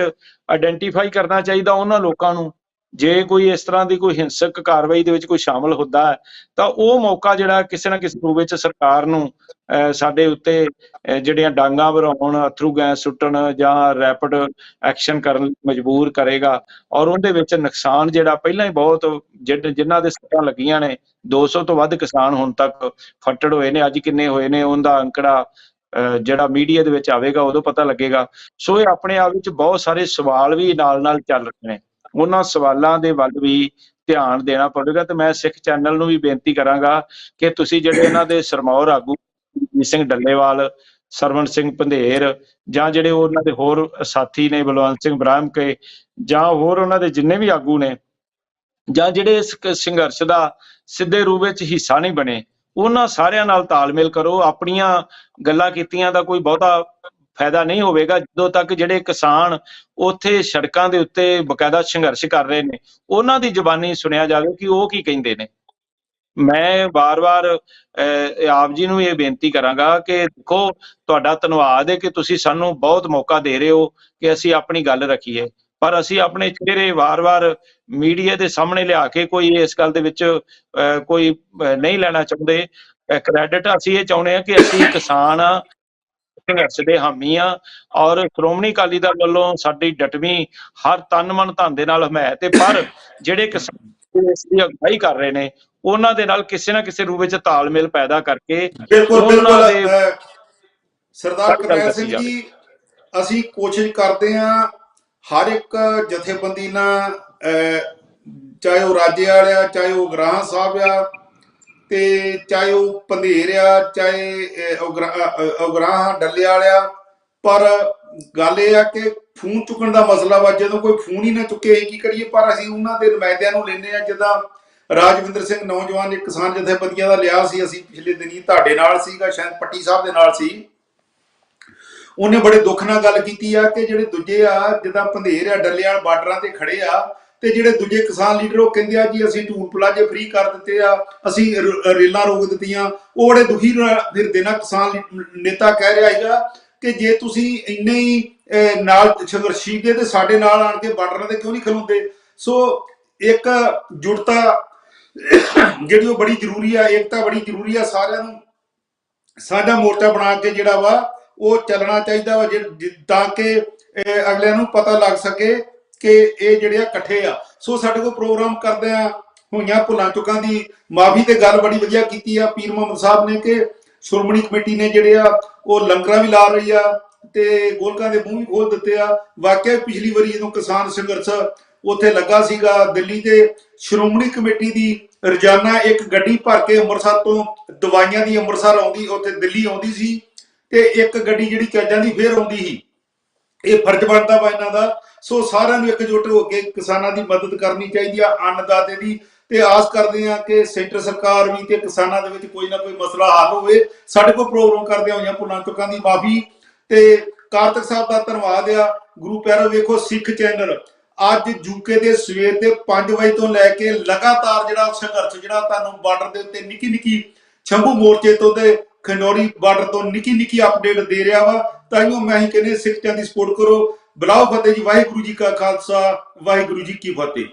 Speaker 2: ਆਇਡੈਂਟੀਫਾਈ ਕਰਨਾ ਚਾਹੀਦਾ ਉਹਨਾਂ ਲੋਕਾਂ ਨੂੰ ਜੇ ਕੋਈ ਇਸ ਤਰ੍ਹਾਂ ਦੀ ਕੋਈ ਹਿੰਸਕ ਕਾਰਵਾਈ ਦੇ ਵਿੱਚ ਕੋਈ ਸ਼ਾਮਲ ਹੁੰਦਾ ਹੈ ਤਾਂ ਉਹ ਮੌਕਾ ਜਿਹੜਾ ਕਿਸੇ ਨਾ ਕਿਸੇ ਰੂਪ ਵਿੱਚ ਸਰਕਾਰ ਨੂੰ ਅਹ, ਸਾਡੇ ਉੱਤੇ ਜਿਹੜੀਆਂ ਡਾਂਗਾ ਵਰਾਉਣ ਅਥਰੂ ਗੈਸ ਸੁੱਟਣ ਜਾਂ ਰੈਪਿਡ ਐਕਸ਼ਨ ਕਰਨ ਲਈ ਮਜਬੂਰ ਕਰੇਗਾ ਔਰ ਉਹਦੇ ਵਿੱਚ ਨੁਕਸਾਨ ਜਿਹੜਾ ਪਹਿਲਾਂ ਹੀ ਬਹੁਤ ਜਿਹ- ਜਿਨ੍ਹਾਂ ਦੇ ਸੱਟਾਂ ਲੱਗੀਆਂ ਨੇ 200 ਤੋਂ ਵੱਧ ਕਿਸਾਨ ਹੁਣ ਤੱਕ ਫੱਟੜ ਹੋਏ ਨੇ ਅੱਜ ਕਿੰਨੇ ਹੋਏ ਨੇ ਉਹਦਾ ਅੰਕੜਾ ਅਹ, ਜਿਹੜਾ ਮੀਡੀਆ ਦੇ ਵਿੱਚ ਆਵੇਗਾ ਉਦੋਂ ਪਤਾ ਲੱਗੇਗਾ। ਸੋ ਇਹ ਆਪਣੇ ਆਪ ਵਿੱਚ ਬਹੁਤ ਸਾਰੇ ਸਵਾਲ ਵੀ ਨਾਲ ਨਾਲ ਚੱਲ ਰਹੇ ਨੇ। ਉਹਨਾਂ ਸਵਾਲਾਂ ਦੇ ਵੱਲ ਵੀ ਧਿਆਨ ਦੇਣਾ ਪਵੇਗਾ ਤੇ ਮੈਂ ਸਿੱਖ ਚੈਨਲ ਨੂੰ ਵੀ ਬੇਨਤੀ ਕਰਾਂਗਾ ਕਿ ਤੁਸੀਂ ਜਿਹੜੇ ਇਹਨਾਂ ਦੇ ਸਰਮੌਰ ਆਗੂ ਸਿੰਘ ਡੱਲੇਵਾਲ, ਸਰਵਣ ਸਿੰਘ ਪੰਧੇਰ ਜਾਂ ਜਿਹੜੇ ਉਹਨਾਂ ਦੇ ਹੋਰ ਸਾਥੀ ਨੇ ਬਲਵੰਤ ਸਿੰਘ ਬ੍ਰਾਹਮ ਕੇ ਜਾਂ ਹੋਰ ਉਹਨਾਂ ਦੇ ਜਿੰਨੇ ਵੀ ਆਗੂ ਨੇ ਜਾਂ ਜਿਹੜੇ ਇਸ ਸੰਘਰਸ਼ ਦਾ ਸਿੱਧੇ ਰੂਪ ਵਿੱਚ ਹਿੱਸਾ ਨਹੀਂ ਬਣੇ, ਉਹਨਾਂ ਸਾਰਿਆਂ ਨਾਲ ਤਾਲਮੇਲ ਕਰੋ, ਆਪਣੀਆਂ ਗੱਲਾਂ ਕੀਤੀਆਂ ਦਾ ਕੋਈ ਬਹੁਤਾ ਫਾਇਦਾ ਨਹੀਂ ਹੋਵੇਗਾ ਜਦੋਂ ਤੱਕ ਜਿਹੜੇ ਕਿਸਾਨ ਉੱਥੇ ਸੜਕਾਂ ਦੇ ਉੱਤੇ ਬਕਾਇਦਾ ਸੰਘਰਸ਼ ਕਰ ਰਹੇ ਨੇ ਉਹਨਾਂ ਦੀ ਜ਼ੁਬਾਨੀ ਸੁਣਿਆ ਜਾਵੇ ਕਿ ਉਹ ਕੀ ਕਹਿੰਦੇ ਨੇ। ਮੈਂ ਵਾਰ-ਵਾਰ ਆਪ ਜੀ ਨੂੰ ਇਹ ਬੇਨਤੀ ਕਰਾਂਗਾ ਕਿ ਦੇਖੋ ਤੁਹਾਡਾ ਧੰਨਵਾਦ ਹੈ ਕਿ ਤੁਸੀਂ ਸਾਨੂੰ ਬਹੁਤ ਮੌਕਾ ਦੇ ਰਹੇ ਹੋ ਕਿ ਅਸੀਂ ਆਪਣੀ ਗੱਲ ਰੱਖੀਏ। ਪਰ ਅਸੀਂ ਆਪਣੇ ਚਿਹਰੇ ਵਾਰ-ਵਾਰ ਮੀਡੀਆ ਦੇ ਸਾਹਮਣੇ ਲਿਆ ਕੇ ਕੋਈ ਇਸ ਗੱਲ ਦੇ ਵਿੱਚ ਅਹ, ਕੋਈ ਨਹੀਂ ਲੈਣਾ ਚਾਹੁੰਦੇ। ਕ੍ਰੈਡਿਟ ਅਸੀਂ ਇਹ ਚਾਹੁੰਦੇ ਹਾਂ ਕਿ ਅਸੀਂ ਕਿਸਾਨ ਆ ਸੰਘਰਸ਼ ਦੇ ਹਾਮੀ ਆ। ਔਰ ਸ਼੍ਰੋਮਣੀ ਅਕਾਲੀ ਦਲ ਵੱਲੋਂ ਸਾਡੀ ਡਟਵੀਂ ਹਰ ਤਨ ਮਨ ਧਨ ਦੇ ਨਾਲ ਹਮਾਇਤ ਹੈ। ਪਰ ਜਿਹੜੇ ਕਿਸਾਨ ਇਸ ਦੀ ਅਗਵਾਈ ਕਰ ਰਹੇ ਨੇ ਉਹਨਾਂ ਦੇ ਨਾਲ ਕਿਸੇ ਨਾ ਕਿਸੇ ਰੂਪ ਵਿੱਚ ਤਾਲਮੇਲ ਪੈਦਾ ਕਰਕੇ
Speaker 1: ਬਿਲਕੁਲ ਬਿਲਕੁਲ। ਸਰਦਾਰ ਕਰਨੈਲ ਸਿੰਘ। ਜੀ ਅਸੀਂ ਕੋਸ਼ਿਸ਼ ਕਰਦੇ ਹਾਂ ਹਰ ਇੱਕ ਜਥੇਬੰਦੀ ਨਾਲ ਚਾਹੇ ਉਹ ਰਾਜੇ ਵਾਲਿਆ ਚਾਹੇ ਉਹ ਗ੍ਰਾਹ ਸਾਹਿਬ ਆ ਤੇ ਚਾਹੇ ਉਹ ਪੰਧੇਰ ਆ ਚਾਹੇ ਅਹ, ਡੱਲੇ ਵਾਲਿਆ ਪਰ ਗੱਲ ਇਹ ਆ ਕਿ ਫੋਨ ਚੁੱਕਣ ਦਾ ਮਸਲਾ ਵਾ ਜਦੋਂ ਕੋਈ ਫੋਨ ਹੀ ਨਾ ਚੁੱਕੇ ਕੀ ਕਰੀਏ? ਪਰ ਅਸੀਂ ਉਹਨਾਂ ਦੇ ਨੁਮਾਇੰਦਿਆਂ ਨੂੰ ਲੈਂਦੇ ਆ ਜਿੱਦਾਂ ਰਾਜਵਿੰਦਰ ਸਿੰਘ ਨੌਜਵਾਨ ਇੱਕ ਕਿਸਾਨ ਜਥੇਬੰਦੀਆਂ ਦਾ ਲਿਆ ਸੀ ਅਸੀਂ ਪਿਛਲੇ ਦਿਨੀ ਤੁਹਾਡੇ ਨਾਲ ਸੀਗਾ ਸ਼ਾਇਦ ਪੱਟੀ ਸਾਹਿਬ ਦੇ ਨਾਲ ਸੀ। ਉਹਨੇ ਬੜੇ ਦੁੱਖ ਨਾਲ ਗੱਲ ਕੀਤੀ ਆ ਕਿ ਜਿਹੜੇ ਦੂਜੇ ਆ ਜਿੱਦਾਂ ਪੰਧੇਰ ਆ ਡੱਲੇਵਾਲ ਬਾਰਡਰਾਂ ਤੇ ਖੜੇ ਆ ਤੇ ਜਿਹੜੇ ਦੂਜੇ ਕਿਸਾਨ ਲੀਡਰ ਉਹ ਕਹਿੰਦੇ ਆ ਜੀ, ਅਸੀਂ ਟੂਲ ਪਲਾਜੇ ਫ੍ਰੀ ਕਰ ਦਿੱਤੇ ਆ, ਅਸੀਂ ਰੇਲਾਂ ਰੋਕ ਦਿੱਤੀਆਂ। ਉਹ ਬੜੇ ਦੁਖੀ ਰ- ਫਿਰਦੇ ਕਿਸਾਨ ਨੇਤਾ ਕਹਿ ਰਿਹਾ ਹੈਗਾ ਕਿ ਜੇ ਤੁਸੀਂ ਇੰਨੇ ਹੀ ਨਾਲ ਸੰਘਰਸ਼ੀ ਦੇ ਤੇ ਸਾਡੇ ਨਾਲ ਆਣ ਕੇ ਬਾਰਡਰਾਂ ਤੇ ਕਿਉਂ ਨਹੀਂ ਖਲੋਂਦੇ? ਸੋ ਇੱਕ ਜੁੜਤਾ ਜਿਹੜੀ ਉਹ ਬੜੀ ਜ਼ਰੂਰੀ ਆ, ਏਕਤਾ ਬੜੀ ਜ਼ਰੂਰੀ ਆ ਸਾਰਿਆਂ ਨੂੰ। ਸਾਡਾ ਮੋਰਚਾ ਬਣਾ ਕੇ ਜਿਹੜਾ ਵਾ, ਉਹ ਚੱਲਣਾ ਚਾਹੀਦਾ ਵਾ, ਜਿ- ਤਾਂ ਕਿ ਅਗਲਿਆਂ ਨੂੰ ਪਤਾ ਲੱਗ ਸਕੇ ਕਿ ਇਹ ਜਿਹੜੇ ਆ ਇਕੱਠੇ ਆ। ਸੋ ਸਾਡੇ ਕੋਲ ਪ੍ਰੋਗਰਾਮ ਕਰਦੇ ਆ, ਹੋਈਆਂ ਭੁੱਲਾਂ ਚੁੱਕਾਂ ਦੀ ਮਾਫੀ ਤੇ ਗੱਲ ਬੜੀ ਵਧੀਆ ਕੀਤੀ ਆ। ਪੀਰ ਮੁਹੰਮਦ ਸਾਹਿਬ ਨੇ ਕਿ ਸ਼੍ਰੋਮਣੀ ਕਮੇਟੀ ਨੇ ਜਿਹੜੇ ਆ, ਉਹ ਲੰਗਰਾਂ ਵੀ ਲਾ ਰਹੀ ਆ ਤੇ ਗੋਲਕਾਂ ਦੇ ਮੂੰਹ ਵੀ ਖੋਲ ਦਿੱਤੇ ਆ। ਵਾਕਿਆ ਪਿਛਲੀ ਵਾਰੀ ਜਦੋਂ ਕਿਸਾਨ ਸੰਘਰਸ਼ ਉੱਥੇ ਲੱਗਾ ਸੀਗਾ ਦਿੱਲੀ ਦੇ, ਸ਼੍ਰੋਮਣੀ ਕਮੇਟੀ ਦੀ ਰੋਜ਼ਾਨਾ ਇੱਕ ਗੱਡੀ ਭਰ ਕੇ ਅੰਮ੍ਰਿਤਸਰ ਤੋਂ ਦਵਾਈਆਂ ਦੀ ਅੰਮ੍ਰਿਤਸਰ ਆਉਂਦੀ, ਉੱਥੇ ਦਿੱਲੀ ਆਉਂਦੀ ਸੀ ਤੇ ਇੱਕ ਗੱਡੀ ਜਿਹੜੀ ਚੱਲ ਦੀ ਫੇਰ ਆਉਂਦੀ ਸੀ। ਇਹ ਫਰਜ਼ ਬਣਦਾ ਵਾ ਇਹਨਾਂ ਦਾ। ਸੋ ਸਾਰਿਆਂ ਨੂੰ ਇਕਜੁੱਟ ਹੋ ਕੇ ਕਿਸਾਨਾਂ ਦੀ ਮਦਦ ਕਰਨੀ ਚਾਹੀਦੀ ਆ, ਅੰਨਦਾਤੇ ਦੀ। ਤੇ ਆਸ ਕਰਦੇ ਆ ਕਿ ਸੈਂਟਰ ਸਰਕਾਰ ਵੀ ਤੇ ਕਿਸਾਨਾਂ ਦੇ ਵਿੱਚ ਕੋਈ ਨਾ ਕੋਈ ਮਸਲਾ ਹੱਲ ਹੋਵੇ। ਸਾਡੇ ਕੋਲ ਪ੍ਰੋਗਰਾਮ ਕਰਦੇ ਹੋਈਆਂ ਭੁੱਲਾਂ ਚੁੱਕਾਂ ਦੀ ਮਾਫੀ। ਤੇ ਕਾਰਤਕ ਸਾਹਿਬ ਦਾ ਧੰਨਵਾਦ ਆ। ਗੁਰੂ ਪੈਰੋ ਵੇਖੋ ਸਿੱਖ ਚੈਨਲ, ਅੱਜ ਯੂਕੇ ਦੇ ਸਵੇਰ ਦੇ 5 ਵਜੇ ਤੋਂ ਲੈ ਕੇ ਲਗਾਤਾਰ ਜਿਹੜਾ ਸੰਘਰਸ਼, ਜਿਹੜਾ ਤੁਹਾਨੂੰ ਬਾਰਡਰ ਦੇ ਉੱਤੇ ਨਿੱਕੀ ਨਿੱਕੀ ਸ਼ੰਭੂ ਮੋਰਚੇ ਤੋਂ ਤੇ ਖੰਡੋਰੀ ਬਾਰਡਰ ਤੋਂ ਨਿੱਕੀ ਨਿੱਕੀ ਅਪਡੇਟ ਦੇ ਰਿਹਾ ਵਾ। ਤਾਂ ਤਾਈਓ ਮੈਂ ਹੀ ਕਹਿੰਦੇ ਸਿੱਖ ਦੀ ਸਪੋਰਟ ਕਰੋ। ਬੁਲਾਓ ਫਤਿਹ ਜੀ, ਵਾਹਿਗੁਰੂ ਜੀ ਕਾ ਖਾਲਸਾ, ਵਾਹਿਗੁਰੂ ਜੀ ਕੀ ਫਤਿਹ।